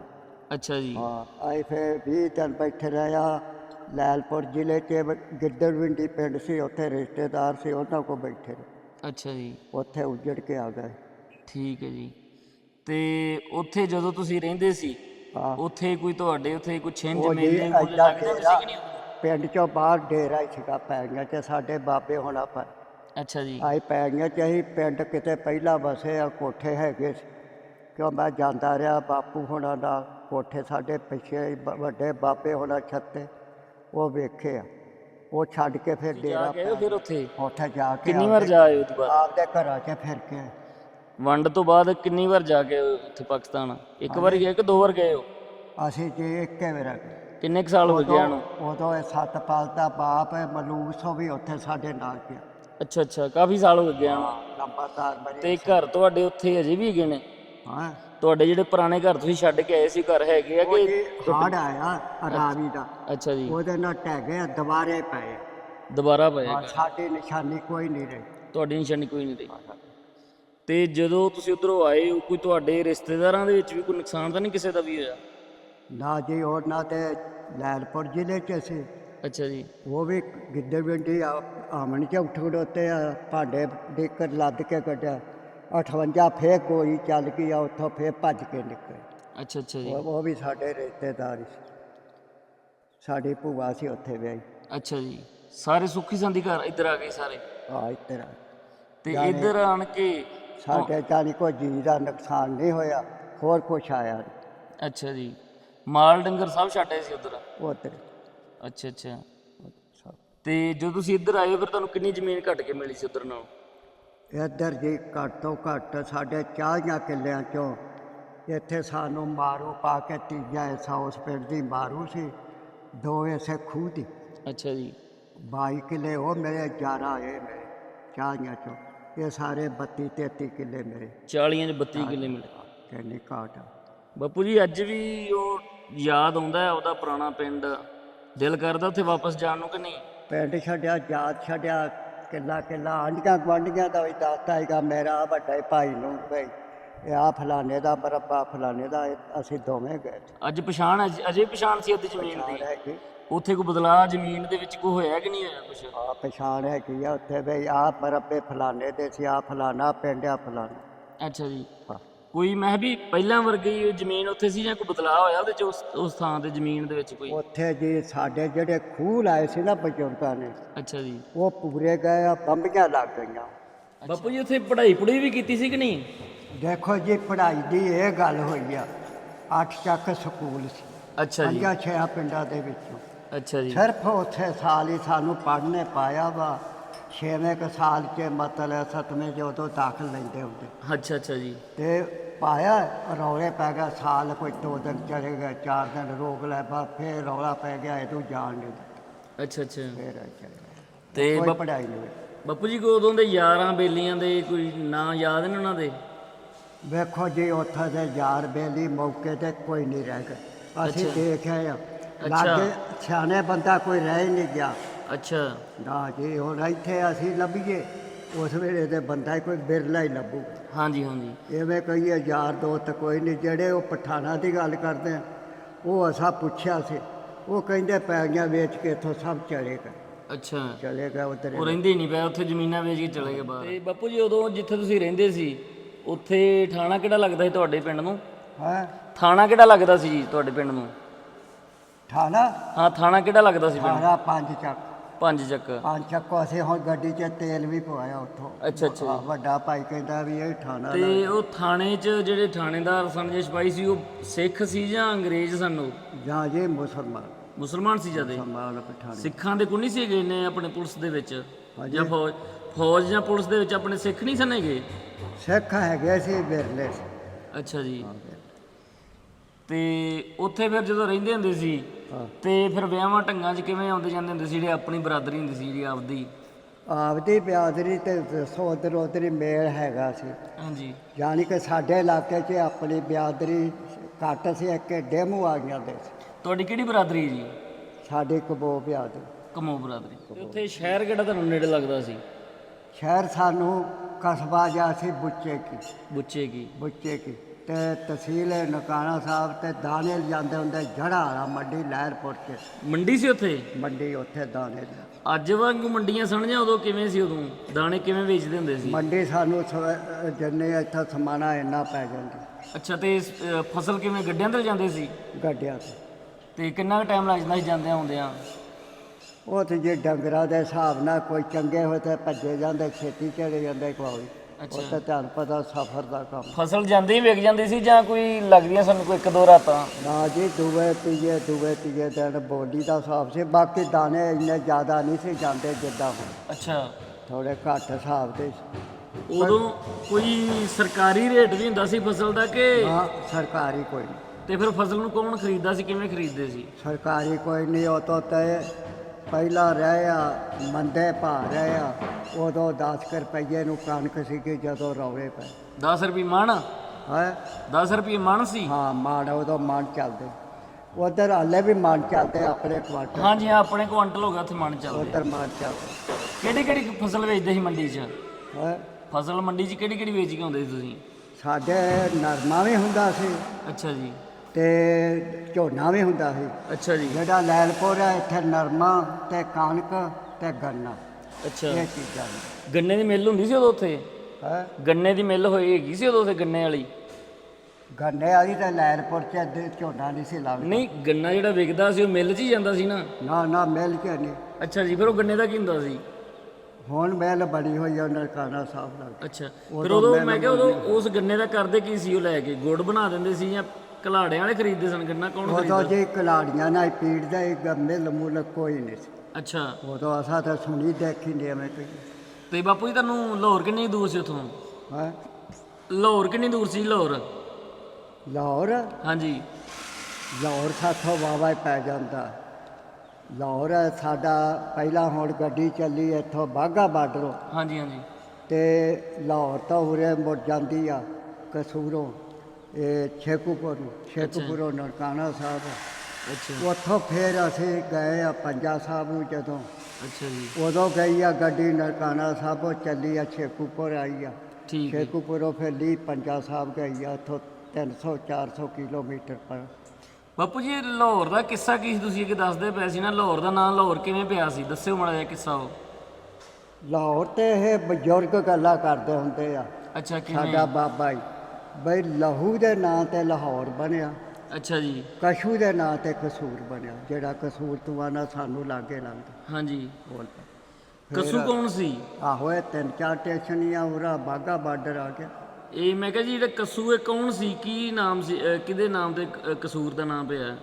S1: ਅੱਛਾ ਜੀ।
S2: ਹਾਂ ਆਏ ਫਿਰ 20 ਦਿਨ ਬੈਠੇ ਰਹੇ ਆ ਲੈਲਪੁਰ ਜ਼ਿਲ੍ਹੇ 'ਚ ਗਿੱਦੜਵਿੰਡੀ ਪਿੰਡ ਸੀ ਉੱਥੇ ਰਿਸ਼ਤੇਦਾਰ ਸੀ ਉਹਨਾਂ ਕੋਲ ਬੈਠੇ ਰਹੇ।
S1: ਅੱਛਾ ਜੀ।
S2: ਉੱਥੇ ਉੱਜੜ ਕੇ ਆ ਗਏ।
S1: ਠੀਕ ਹੈ ਜੀ। ਤੇ ਉੱਥੇ ਜਦੋਂ ਤੁਸੀਂ ਰਹਿੰਦੇ ਸੀ
S2: ਹਾਂ।
S1: ਉੱਥੇ ਕੋਈ ਤੁਹਾਡੇ ਉੱਥੇ ਕੋਈ ਛਿੰਝ
S2: ਉਹ ਜੀ
S1: ਮੇਲੇ ਲੱਗਦੇ
S2: ਡੇਰਾ
S1: ਸੀ ਕਿ ਨਹੀਂ?
S2: ਪਿੰਡ ਚੋਂ ਬਾਹਰ ਡੇਰਾ ਹੀ ਸੀਗਾ ਪੈਗੀਆਂ 'ਚ ਸਾਡੇ ਬਾਬੇ ਹੋਣਾ ਪਰ
S1: ਅੱਛਾ ਜੀ।
S2: ਆਈ ਪੈਗੀਆਂ 'ਚ ਅਸੀਂ ਪਿੰਡ ਕਿਤੇ ਪਹਿਲਾਂ ਵਸੇ ਆ ਕੋਠੇ ਹੈਗੇ ਸੀ। ਕਿਉਂ ਮੈਂ ਜਾਂਦਾ ਰਿਹਾ ਬਾਪੂ ਹੋਣਾ ਦਾ ਕੋਠੇ ਸਾਡੇ ਪਿੱਛੇ ਹੀ ਬ- ਵੱਡੇ ਬਾਬੇ ਹੋਣਾ ਛੱਤੇ ਉਹ ਵੇਖੇ ਆ ਉਹ ਛੱਡ ਕੇ ਫਿਰ
S1: ਜਾ
S2: ਡੇਰਾ
S1: ਕੇ ਆਏ ਫਿਰ ਉੱਥੇ?
S2: ਉੱਥੇ ਜਾ ਕੇ
S1: ਕਿੰਨੀ ਵਾਰ ਜਾ ਆਏ ਉਸ ਤੋਂ ਬਾਅਦ
S2: ਆਪਦੇ ਘਰਾਂ 'ਚ ਫਿਰ ਕੇ। ਆਏ।
S1: ਵੰਡ ਤੋਂ ਬਾਅਦ ਕਿੰਨੀ ਵਾਰ ਜਾ ਕੇ ਆਏ ਉੱਥੇ ਪਾਕਿਸਤਾਨ? ਇੱਕ ਵਾਰ ਗਏ ਕਿ ਦੋ ਵਾਰ ਗਏ ਹੋ?
S2: ਅਸੀਂ ਜੀ ਇੱਕੇ ਵੇਰਾ ਗਏ।
S1: ਕਿੰਨੇ ਕੁ ਸਾਲ ਹੋ ਗਏ ਗਿਆ ਨੂੰ?
S2: ਉਦੋਂ ਇਹ ਸਤਪਾਲ ਦਾ ਬਾਪ ਹੈ ਮਲੂਕ ਸੋ ਵੀ ਉੱਥੇ ਸਾਡੇ ਨਾਲ ਗਿਆ।
S1: ਅੱਛਾ ਅੱਛਾ ਕਾਫੀ ਸਾਲ ਹੋ ਗਏ ਗਿਆ ਨੂੰ।
S2: ਲੰਬਾਤਾਰ ਬਣੇ
S1: ਤੇ ਘਰ ਤੁਹਾਡੇ ਉੱਥੇ ਅਜੇ ਵੀ ਹੈਗੇ ਨੇ?
S2: ਹਾਂ।
S1: ਤੁਹਾਡੇ ਜਿਹੜੇ ਪੁਰਾਣੇ ਘਰ ਤੁਸੀਂ ਛੱਡ ਕੇ ਆਏ ਸੀ ਘਰ ਹੈਗੇ ਆ ਕਿ
S2: ਹੜ ਆਇਆ ਰਾਵੀ ਦਾ।
S1: ਅੱਛਾ ਜੀ।
S2: ਉਹਦੇ ਨਾਲ ਟਹਿ ਗਏ ਦੁਬਾਰੇ ਪਏ।
S1: ਦੁਬਾਰਾ ਪਏ
S2: ਹਾਂ। ਸਾਡੀ ਨਿਸ਼ਾਨੀ ਕੋਈ ਨਹੀਂ ਰਹੀ।
S1: ਤੁਹਾਡੀ ਨਿਸ਼ਾਨੀ ਕੋਈ ਨਹੀਂ ਰਹੀ। ਤੇ ਜਦੋਂ ਤੁਸੀਂ ਉਧਰੋਂ ਆਏ ਕੋਈ ਤੁਹਾਡੇ ਰਿਸ਼ਤੇਦਾਰਾਂ ਦੇ ਵਿੱਚ ਵੀ ਕੋਈ ਨੁਕਸਾਨ ਤਾਂ ਨਹੀਂ ਕਿਸੇ ਦਾ ਵੀ ਹੋਇਆ?
S2: ਨਾ ਜੀ ਉਹਨਾਂ ਦੇ ਲੈਲਪੁਰ ਜ਼ਿਲ੍ਹੇ ਚ ਸੀ।
S1: ਅੱਛਾ ਜੀ।
S2: ਉਹ ਵੀ ਗਿੱਦੜਵਿੰਡੀ ਆ- ਆਮਣ ਚ ਉੱਠ ਖੜੋਤੇ ਆ ਭਾਂਡੇ ਡੇਕਰ ਲੱਦ ਕੇ ਕੱਢਿਆ। 58 ਫੇਰ ਗੋਲੀ ਚੱਲ ਗਈ ਆ ਉੱਥੋਂ ਫੇਰ ਭੱਜ ਕੇ ਨਿਕਲੇ।
S1: ਅੱਛਾ ਅੱਛਾ ਜੀ।
S2: ਉਹ ਉਹ ਵੀ ਸਾਡੇ ਰਿਸ਼ਤੇਦਾਰ ਸੀ। ਸਾਡੀ ਭੂਆ ਸੀ ਉੱਥੇ ਵਿਆਹੀ।
S1: ਅੱਛਾ ਜੀ। ਸਾਰੇ ਸੁੱਖੀ ਸੰਦੀ ਘਰ ਇੱਧਰ ਆ ਗਏ ਸਾਰੇ?
S2: ਆ ਇੱਧਰ ਆ।
S1: ਤੇ ਇੱਧਰ ਆਣ ਕੇ
S2: ਸਾਡੇ ਜਾਨੀ ਕੋਈ ਜੀ ਦਾ ਨੁਕਸਾਨ ਨਹੀਂ ਹੋਇਆ ਹੋਰ ਕੁਛ ਆਇਆ ਨਹੀਂ।
S1: ਅੱਛਾ ਜੀ। ਮਾਲ ਡੰਗਰ ਸਭ ਛੱਡੇ ਸੀ ਉਧਰ?
S2: ਉੱਧਰ।
S1: ਅੱਛਾ ਅੱਛਾ। ਤੇ ਜਦੋਂ ਤੁਸੀਂ ਇੱਧਰ ਆਏ ਹੋ ਫਿਰ ਤੁਹਾਨੂੰ ਕਿੰਨੀ ਜ਼ਮੀਨ ਘੱਟ ਕੇ ਮਿਲੀ ਸੀ ਉਧਰ ਨਾਲ?
S2: ਇੱਧਰ ਜੀ ਘੱਟ ਤੋਂ ਘੱਟ ਸਾਡੇ ਚਾਹੀਆਂ ਕਿੱਲਿਆਂ ਚੋਂ ਇੱਥੇ ਸਾਨੂੰ ਮਾਰੂ ਪਾ ਕੇ ਤੀਜਾ ਹਿੱਸਾ ਉਸ ਪਿੰਡ ਦੀ ਮਾਰੂ ਸੀ ਦੋ ਹਿੱਸੇ ਖੂਹ ਦੀ।
S1: ਅੱਛਾ ਜੀ।
S2: 22 ਕਿੱਲੇ ਉਹ ਮੇਰੇ 11 ਇਹ ਮੇਰੇ ਚਾਹੀਆਂ ਚੋਂ। ਇਹ ਸਾਰੇ 32 33 ਕਿੱਲੇ ਮੇਰੇ।
S1: 40 ਚ 32 ਕਿੱਲੇ ਮਿਲੇ।
S2: ਕਿੰਨੀ ਘਾਟ
S1: ਬਾਪੂ ਜੀ ਅੱਜ ਵੀ ਉਹ ਯਾਦ ਆਉਂਦਾ ਉਹਦਾ ਪੁਰਾਣਾ ਪਿੰਡ। ਦਿਲ ਕਰਦਾ ਉੱਥੇ ਵਾਪਸ ਜਾਣ ਨੂੰ ਕਿ ਨਹੀਂ?
S2: ਪਿੰਡ ਛੱਡਿਆ ਜਾਤ ਛੱਡਿਆ ਕਿੱਲਾ ਕਿੱਲਾ ਆਂਢੀਆਂ ਗੁਆਂਢੀਆਂ ਦਾ ਵੀ ਦੱਸਦਾ ਹੈਗਾ ਮੇਰਾ ਵੱਡੇ ਭਾਈ ਨੂੰ ਬਈ ਇਹ ਆ ਫਲਾਣੇ ਦਾ ਮਰੱਬਾ ਫਲਾਣੇ ਦਾ ਇਹ ਅਸੀਂ ਦੋਵੇਂ ਗਏ
S1: ਅੱਜ ਪਛਾਣ ਅਜ- ਅਜੇ ਪਛਾਣ ਸੀ ਉਹਦੀ ਜ਼ਮੀਨ ਦੀ?
S2: ਹੈ
S1: ਉੱਥੇ ਕੋਈ ਬਦਲਾਅ ਜ਼ਮੀਨ ਦੇ ਵਿੱਚ ਕੋਈ ਹੋਇਆ ਕਿ ਨਹੀਂ ਹੋਇਆ ਕੁਛ?
S2: ਆ ਪਛਾਣ ਹੈ ਕਿ ਆ ਉੱਥੇ ਬਈ ਆ ਮਰੱਬੇ ਫਲਾਣੇ ਦੇ ਸੀ ਆ ਫਲਾਣਾ ਪਿੰਡ ਆ ਫਲਾਣਾ।
S1: ਅੱਛਾ ਜੀ।
S2: ਹਾਂ।
S1: ਕੋਈ ਮੈਂ ਵੀ ਪਹਿਲਾਂ ਵਰਗੀ ਜ਼ਮੀਨ ਉੱਥੇ ਸੀ ਜਾਂ ਕੋਈ ਬਦਲਾਅ ਹੋਇਆ ਉਹਦੇ ਚ ਉਸ ਉਸ ਥਾਂ ਤੇ ਜ਼ਮੀਨ ਦੇ ਵਿੱਚ ਕੋਈ?
S2: ਉੱਥੇ ਜੀ ਸਾਡੇ ਜਿਹੜੇ ਖੂਹ ਲਾਏ ਸੀ ਨਾ ਬਜ਼ੁਰਗਾਂ ਨੇ
S1: ਅੱਛਾ ਜੀ।
S2: ਉਹ ਪੂਰੇ ਗਏ ਆ ਬੰਬੀਆਂ ਲੱਗ ਗਈਆਂ।
S1: ਬਾਪੂ ਜੀ ਉੱਥੇ ਪੜ੍ਹਾਈ ਪੜ੍ਹਾਈ ਵੀ ਕੀਤੀ ਸੀ ਕਿ ਨਹੀਂ?
S2: ਦੇਖੋ ਜੀ ਪੜ੍ਹਾਈ ਦੀ ਇਹ ਗੱਲ ਹੋਈ ਆ ਅੱਠ ਚੱਕ ਸਕੂਲ ਸੀ।
S1: ਅੱਛਾ ਜੀ।
S2: ਪੰਜਾਂ ਛੇ ਪਿੰਡਾਂ ਦੇ ਵਿੱਚੋਂ।
S1: ਅੱਛਾ ਜੀ।
S2: ਸਿਰਫ ਉੱਥੇ ਸਾਲ ਹੀ ਸਾਨੂੰ ਪੜ੍ਹਨੇ ਪਾਇਆ ਵਾ ਛੇਵੇਂ ਕੁ ਸਾਲ 'ਚ ਮਤਲਬ ਸੱਤਵੇਂ 'ਚ ਉਦੋਂ ਦਾਖਲ ਲੈਂਦੇ ਹੁੰਦੇ।
S1: ਅੱਛਾ ਅੱਛਾ ਜੀ।
S2: ਤੇ ਪਾਇਆ ਰੌਲੇ ਪੈ ਗਿਆ ਸਾਲ ਕੋਈ ਦੋ ਦਿਨ ਚਲੇ ਗਏ ਚਾਰ ਦਿਨ ਰੋਕ ਲੈ ਬਾ ਫੇਰ ਰੌਲਾ ਪੈ ਗਿਆ ਇਹ ਤੂੰ ਜਾਣ ਨਹੀਂ।
S1: ਅੱਛਾ ਅੱਛਾ
S2: ਫੇਰ ਚਲੇ ਗਏ
S1: ਤੇ
S2: ਕੋਈ
S1: ਬਾਪ-
S2: ਪੜ੍ਹਾਈ ਨਹੀਂ ਹੋਈ।
S1: ਬਾਪੂ ਜੀ ਕੋ ਉਦੋਂ ਦੇ ਯਾਰਾਂ ਬੇਲੀਆਂ ਦੇ ਕੋਈ ਨਾਂ ਯਾਦ ਨੇ ਉਹਨਾਂ ਦੇ
S2: ਵੇਖੋ ਜੀ ਉੱਥੇ ਦੇ ਯਾਰ ਬੇਲੀ ਮੌਕੇ ਤੇ ਕੋਈ ਨਹੀਂ ਰਹਿ ਗਏ ਅਸੀਂ। ਦੇਖਿਆ ਆ। ਲਾਗੇ ਸਿਆਣੇ ਬੰਦਾ ਕੋਈ ਰਹਿ ਹੀ ਨਹੀਂ ਗਿਆ
S1: ਅੱਛਾ
S2: ਨਾ ਜੀ ਹੁਣ ਇੱਥੇ ਅਸੀਂ ਲੱਭੀਏ ਉਸ ਵੇਲੇ ਤੇ ਬੰਦਾ ਹੀ ਕੋਈ ਬਿਰਲਾ ਹੀ ਲੱਭੂ
S1: ਹਾਂਜੀ ਹਾਂਜੀ।
S2: ਐਵੇਂ ਕਹੀਏ ਯਾਰ ਦੋਸਤ ਕੋਈ ਨਹੀਂ ਜਿਹੜੇ ਉਹ ਪਠਾਣਾ ਦੀ ਗੱਲ ਕਰਦੇ ਆ ਉਹ ਅਸਾਂ ਪੁੱਛਿਆ ਸੀ ਉਹ ਕਹਿੰਦੇ ਪੈਗੀਆਂ ਵੇਚ ਕੇ ਇੱਥੋਂ ਸਭ ਚਲੇ ਗਏ।
S1: ਅੱਛਾ।
S2: ਚਲੇ ਗਏ ਉਧਰ।
S1: ਉਹ ਰਹਿੰਦੇ ਹੀ ਨਹੀਂ ਪਏ ਉੱਥੇ ਜ਼ਮੀਨਾਂ ਵੇਚ ਕੇ ਚਲੇ ਗਏ ਬਾਹਰ। ਤੇ ਬਾਪੂ ਜੀ ਉਦੋਂ ਜਿੱਥੇ ਤੁਸੀਂ ਰਹਿੰਦੇ ਸੀ ਉੱਥੇ ਥਾਣਾ ਕਿਹੜਾ ਲੱਗਦਾ ਸੀ ਤੁਹਾਡੇ ਪਿੰਡ ਨੂੰ?
S2: ਹੈ?
S1: ਥਾਣਾ ਕਿਹੜਾ ਲੱਗਦਾ ਸੀ ਜੀ ਤੁਹਾਡੇ ਪਿੰਡ ਨੂੰ?
S2: ਠਾਣਾ
S1: ਹਾਂ ਥਾਣਾ ਕਿਹੜਾ ਲੱਗਦਾ ਸੀ ਪਿੰਡ?
S2: ਠਾਣਾ ਪੰਜ ਚੱਕ।
S1: ਪੰਜ ਚੱਕ।
S2: ਪੰਜ ਚੱਕੋ ਅਸੀਂ ਹੁਣ ਗੱਡੀ 'ਚ ਤੇਲ ਵੀ ਪਵਾਇਆ ਉੱਥੋਂ।
S1: ਅੱਛਾ ਅੱਛਾ। ਜੀ
S2: ਵੱਡਾ ਭਾਈ ਕਹਿੰਦਾ ਵੀ ਇਹ ਠਾਣਾ
S1: ਤੇ ਉਹ ਥਾਣੇ 'ਚ ਜਿਹੜੇ ਥਾਣੇਦਾਰ ਸਨ ਜੇ ਸਿਪਾਹੀ ਸੀ ਉਹ ਸਿੱਖ ਸੀ ਜਾਂ ਅੰਗਰੇਜ਼ ਸਨ ਉਹ?
S2: ਜਾਂ ਜੀ ਮੁਸਲਮਾਨ।
S1: ਮੁਸਲਮਾਨ ਸੀ ਜਦੇ?
S2: ਮੁਸਲਮਾਨ ਪਠਾਣੇ।
S1: ਸਿੱਖਾਂ ਦੇ ਕੋਈ ਨਹੀਂ ਸੀ ਗਏ ਨੇ ਆਪਣੇ ਪੁਲਿਸ ਦੇ ਵਿੱਚ? ਜਾਂ ਫੌਜ ਫੌਜ ਜਾਂ ਪੁਲਿਸ ਦੇ ਵਿੱਚ ਆਪਣੇ ਸਿੱਖ ਨਹੀਂ ਸਨ ਹੈਗੇ?
S2: ਸਿੱਖ ਹੈਗੇ ਸੀ ਬਿਰਲੇ ਸੀ।
S1: ਅੱਛਾ ਜੀ। ਤੇ ਉੱਥੇ ਫਿਰ ਜਦੋਂ ਰਹਿੰਦੇ ਹੁੰਦੇ ਸੀ। ਤੇ ਫਿਰ ਵਿਆਹਾਂ ਢੰਗਾਂ 'ਚ ਕਿਵੇਂ ਆਉਂਦੇ ਜਾਂਦੇ ਹੁੰਦੇ ਸੀ ਜਿਹੜੇ ਆਪਣੀ ਬਰਾਦਰੀ ਹੁੰਦੀ ਸੀ ਜਿਹੜੀ ਆਪਦੀ?
S2: ਆਪਦੀ ਬਿਆਦਰੀ ਤੇ ਉਧਰ ਹੀ ਮੇਲ ਹੈਗਾ ਸੀ।
S1: ਹਾਂਜੀ।
S2: ਯਾਨੀ ਕਿ ਸਾਡੇ ਇਲਾਕੇ 'ਚ ਆਪਣੀ ਬਿਆਦਰੀ ਘੱਟ ਸੀ ਇੱਕ ਡੇਮੂ ਆ ਗਿਆ ਦੇ ਸੀ।
S1: ਤੁਹਾਡੀ ਕਿਹੜੀ ਬਰਾਦਰੀ ਜੀ?
S2: ਸਾਡੇ ਕਬੋ ਦੇ
S1: ਕਮੋ ਬਰਾਦਰੀ। ਤੇ ਉੱਥੇ ਸ਼ਹਿਰ ਕਿਹੜਾ ਤੁਹਾਨੂੰ ਨੇੜੇ ਲੱਗਦਾ ਸੀ?
S2: ਸ਼ਹਿਰ ਸਾਨੂੰ ਕਸਬਾ ਜਾ ਸੀ ਬੁੱਚੇ ਕੀ।
S1: ਬੁੱਚੇ ਕੀ।
S2: ਬੁੱਚੇ ਕੀ। ਤੇ ਤਹਿਸੀਲ ਨਕਾਣਾ ਸਾਹਿਬ ਤੇ ਦਾਣੇ ਜਾਂਦੇ ਹੁੰਦੇ ਜੜਾ ਵਾਲਾ ਮੰਡੀ ਲਹਿਰਪੁਰ ਚ।
S1: ਮੰਡੀ ਸੀ ਉੱਥੇ?
S2: ਮੰਡੀ ਉੱਥੇ ਦਾਣੇ ਦੀ।
S1: ਅੱਜ ਵਾਂਗੂ ਮੰਡੀਆਂ ਸਣ ਜਾਂ ਉਦੋਂ ਕਿਵੇਂ ਸੀ ਉਦੋਂ? ਦਾਣੇ ਕਿਵੇਂ ਵੇਚਦੇ ਹੁੰਦੇ ਸੀ?
S2: ਮੰਡੀ ਸਾਨੂੰ ਸਵ- ਜਿੰਨੇ ਇੱਥਾ ਸਮਾਨਾ ਇੰਨਾ ਪੈ ਜਾਂਦਾ।
S1: ਅੱਛਾ ਤੇ ਇਸ, ਅ, ਫਸਲ ਕਿਵੇਂ ਗੱਡਿਆਂ ਤੇ ਜਾਂਦੇ ਸੀ?
S2: ਗੱਡਿਆਂ ਤੇ।
S1: ਤੇ ਕਿੰਨਾ ਕੁ ਟਾਈਮ ਲੱਗ ਜਾਂਦਾ ਸੀ ਜਾਂਦਿਆਂ ਆਉਂਦਿਆਂ?
S2: ਉਹ ਤੇ ਜੇ ਡੰਗਰਾਂ ਦੇ ਹਿਸਾਬ ਨਾਲ ਕੋਈ ਚੰਗੇ ਹੋਏ ਤੇ ਭੱਜੇ ਜਾਂਦੇ ਛੇਤੀ ਚਲੇ ਜਾਂਦੇ ਕੋਈ। ਉਹ
S1: ਅੱਛਾ।
S2: ਤਾਂ ਤੁਹਾਨੂੰ ਪਤਾ ਸਫਰ ਦਾ ਕੰਮ।
S1: ਫਸਲ ਜਾਂਦੇ ਹੀ ਵਿਕ ਜਾਂਦੀ ਸੀ ਜਾਂ ਕੋਈ ਲੱਗਦੀਆਂ ਸਾਨੂੰ ਕੋਈ ਇੱਕ ਦੋ ਰਾਤਾਂ?
S2: ਨਾ ਜੀ ਦੂਏ ਤੀਏ ਦੂਏ ਤੀਏ ਦਿਨ ਬੋਲੀ ਦਾ ਹਿਸਾਬ ਸੀ। ਬਾਕੀ ਦਾਣੇ ਇੰਨੇ ਜ਼ਿਆਦਾ ਨਹੀਂ ਸੀ ਜਾਂਦੇ ਜਿੱਦਾਂ ਹੁਣ।
S1: ਅੱਛਾ।
S2: ਥੋੜੇ ਘੱਟ ਹਿਸਾਬ ਦੇ। ਸੀ
S1: ਉਦੋਂ ਕੋਈ ਸਰਕਾਰੀ ਰੇਟ ਵੀ ਹੁੰਦਾ ਸੀ ਫਸਲ ਦਾ ਕਿ?
S2: ਹਾਂ ਸਰਕਾਰੀ ਕੋਈ ਨਹੀਂ।
S1: ਤੇ ਫਿਰ ਫਸਲ ਨੂੰ ਕੌਣ ਖਰੀਦਦਾ ਸੀ ਕਿਵੇਂ ਖਰੀਦਦੇ ਸੀ?
S2: ਸਰਕਾਰੀ ਕੋਈ ਨਹੀਂ ਉਹ ਤੋਂ ਤੇ ਪਹਿਲਾਂ ਰਹੇ ਆ ਮੰਦੇ ਭਾ ਰਹੇ ਆ ਉਦੋਂ 10 ਕੁ ਰੁਪਈਏ ਨੂੰ ਕਣਕ ਸੀ ਕਿ ਜਦੋਂ ਰੌਲੇ ਪਏ।
S1: 10 ਰੁਪਏ ਮਣ?
S2: ਹੈ?
S1: 10 ਰੁਪਏ ਮਣ ਸੀ?
S2: ਹਾਂ ਮਾਣ ਉਦੋਂ ਮਾਣ ਚੱਲਦੇ। ਉਧਰ ਹਾਲੇ ਵੀ ਮਾਣ ਚੱਲਦੇ ਆਪਣੇ ਕੁਆਟਰ
S1: ਹਾਂਜੀ ਆਪਣੇ ਕੁਆਂਟਲ ਹੋ ਗਿਆ ਉੱਥੇ ਮਣ ਚੱਲਦੇ
S2: ਉਧਰ ਮਾਣ ਚੱਲਦੇ।
S1: ਕਿਹੜੀ ਕਿਹੜੀ ਫਸਲ ਵੇਚਦੇ ਸੀ ਮੰਡੀ 'ਚ?
S2: ਹੈਂ।
S1: ਫਸਲ ਮੰਡੀ 'ਚ ਕਿਹੜੀ ਕਿਹੜੀ ਵੇਚ ਕੇ ਆਉਂਦੇ ਸੀ ਤੁਸੀਂ?
S2: ਸਾਡੇ ਨਰਮਾ ਵੀ ਹੁੰਦਾ ਸੀ।
S1: ਅੱਛਾ ਜੀ।
S2: ਤੇ ਝੋਨਾ ਵੀ ਹੁੰਦਾ ਸੀ।
S1: ਅੱਛਾ ਜੀ।
S2: ਜਿਹੜਾ ਲੈਲਪੁਰ ਹੈ ਇੱਥੇ ਨਰਮਾ ਤੇ ਕਣਕ ਤੇ ਗੰਨਾ।
S1: ਅੱਛਾ।
S2: ਇਹ ਚੀਜ਼ਾਂ ਨੇ।
S1: ਗੰਨੇ ਦੀ ਮਿੱਲ ਹੁੰਦੀ ਸੀ ਉਦੋਂ ਉੱਥੇ?
S2: ਹੈ?
S1: ਗੰਨੇ ਦੀ ਮਿੱਲ ਹੋਈ ਹੈਗੀ ਸੀ ਉਦੋਂ ਉੱਥੇ ਗੰਨੇ ਵਾਲੀ?
S2: ਗੰਨੇ ਵਾਲੀ ਤੇ ਲੈਲਪੁਰ ਚ ਅੱਧੇ ਝੋਨਾ ਨਹੀਂ ਸੀ ਲੱਗਦਾ।
S1: ਨਹੀਂ ਗੰਨਾ ਜਿਹੜਾ ਵਿਕਦਾ ਸੀ ਉਹ ਮਿੱਲ 'ਚ ਹੀ ਜਾਂਦਾ ਸੀ ਨਾ?
S2: ਨਾ ਨਾ ਮਿਲ ਕੇ ਨਹੀਂ।
S1: ਅੱਛਾ ਜੀ ਫਿਰ ਉਹ ਗੰਨੇ ਦਾ ਕੀ ਹੁੰਦਾ ਸੀ?
S2: ਹੁਣ ਮਿਲ ਬਣੀ ਹੋਈ ਹੈ ਨਰਕਾਣਾ ਸਾਹਿਬ ਨਾਲ
S1: ਅੱਛਾ ਫਿਰ
S2: ਉਦੋਂ
S1: ਉਦੋਂ ਮੈਂ ਕਿਹਾ ਉਦੋਂ ਉਸ ਗੰਨੇ ਦਾ ਕਰਦੇ ਕੀ ਸੀ ਉਹ ਲੈ ਕੇ? ਗੁੜ ਬਣਾ ਦਿੰਦੇ ਸੀ ਜਾਂ ਕਲਾੜਿਆਂ ਵਾਲੇ ਖਰੀਦਦੇ ਸਨ? ਗੰਨਾ ਕੌਣ
S2: ਉਦੋਂ
S1: ਖਰੀਦਦਾ?
S2: ਜੀ ਕਲਾੜੀਆਂ ਨਾਲ ਪੀੜਦਾ ਇੱਕ ਮਿਲ ਮੁੱਲ ਕੋਈ ਨਹੀਂ ਸੀ।
S1: ਅੱਛਾ।
S2: ਉਦੋਂ ਅਸਾਂ ਤਾਂ ਸੁਣੀ ਦੇਖੀ ਨਹੀਂ ਐਵੇਂ ਕੋਈ।
S1: ਤੇ ਬਾਪੂ ਜੀ ਤੁਹਾਨੂੰ ਲਾਹੌਰ ਕਿੰਨੀ ਦੂਰ ਸੀ ਉੱਥੋਂ?
S2: ਹੈ?
S1: ਲਾਹੌਰ ਕਿੰਨੀ ਦੂਰ ਸੀ ਲਾਹੌਰ?
S2: ਲਾਹੌਰ?
S1: ਹਾਂਜੀ।
S2: ਲਾਹੌਰ ਸਾਥੋਂ ਵਾਵਾ ਹੀ ਪੈ ਜਾਂਦਾ। ਲਾਹੌਰ ਸਾਡਾ ਪਹਿਲਾਂ ਹੁਣ ਗੱਡੀ ਚੱਲੀ ਇੱਥੋਂ ਬਾਗਾ ਬਾਰਡਰੋਂ।
S1: ਹਾਂਜੀ ਹਾਂਜੀ।
S2: ਤੇ ਲਾਹੌਰ ਤੋਂ ਉਰੇ ਮੁੜ ਜਾਂਦੀ ਆ ਕਸੂਰੋਂ ਇਹ ਛੇਕੂਪੁਰ ਨੂੰ ਛੇਕੂਪੁਰੋਂ ਨਨਕਾਣਾ ਸਾਹਿਬ।
S1: ਅੱਛਾ।
S2: ਉੱਥੋਂ ਫਿਰ ਅਸੀਂ ਗਏ ਆ ਪੰਜਾ ਸਾਹਿਬ ਨੂੰ ਜਦੋਂ।
S1: ਅੱਛਾ ਜੀ।
S2: ਉਦੋਂ ਗਈ ਆ ਗੱਡੀ ਨਨਕਾਣਾ ਸਾਹਿਬੋਂ ਚੱਲੀ ਆ ਛੇਕੂਪੁਰ ਆਈ ਆ।
S1: ਠੀਕ ਹੈ।
S2: ਛੇਕੂਪੁਰੋਂ ਫਿਰ ਲਈ ਪੰਜਾ ਸਾਹਿਬ ਗਈ ਆ ਉੱਥੋਂ 300 400 ਕਿਲੋਮੀਟਰ ਪਰ।
S1: ਬਾਪੂ ਜੀ ਲਾਹੌਰ ਦਾ ਕਿੱਸਾ ਕੀ ਸੀ? ਤੁਸੀਂ ਅੱਗੇ ਦੱਸਦੇ ਪਏ ਸੀ ਨਾ ਲਾਹੌਰ ਦਾ ਨਾਮ ਲਾਹੌਰ ਕਿਵੇਂ ਪਿਆ ਸੀ? ਦੱਸਿਓ ਮਾੜਾ ਜਿਹਾ ਕਿੱਸਾ ਉਹ।
S2: ਲਾਹੌਰ ਤੇ ਇਹ ਬਜ਼ੁਰਗ ਗੱਲਾਂ ਕਰਦੇ ਹੁੰਦੇ ਆ।
S1: ਅੱਛਾ ਕਿਵੇਂ?
S2: ਸਾਡਾ ਬਾਬਾ ਜੀ। ਬਈ ਲਹੂ ਦੇ ਨਾਂ ਤੇ ਲਾਹੌਰ ਬਣਿਆ।
S1: ਅੱਛਾ ਜੀ।
S2: ਕਸ਼ੂ ਦੇ ਨਾਂ ਤੇ ਕਸੂਰ ਬਣਿਆ ਜਿਹੜਾ ਕਸੂਰ ਤੋਂ ਆਣਾ ਸਾਨੂੰ ਲਾਗੇ ਲੱਗਦਾ
S1: ਹਾਂਜੀ।
S2: ਬੋਲ
S1: ਕਸੂ ਕੌਣ ਸੀ?
S2: ਆਹੋ ਇਹ ਤਿੰਨ ਚਾਰ ਸਟੇਸ਼ਨੀਆਂ ਉਰਾ ਬਾਗਾ ਬਾਰਡਰ ਆ ਗਿਆ।
S1: ਇਹ ਮੈਂ ਕਿਹਾ ਜੀ ਜਿਹੜਾ ਕਸੂ ਇਹ ਕੌਣ ਸੀ? ਕੀ ਨਾਮ ਸੀ? ਅਹ ਕਿਹਦੇ ਨਾਮ ਤੇ ਕ- ਕਸੂਰ ਦਾ ਨਾਮ ਪਿਆ?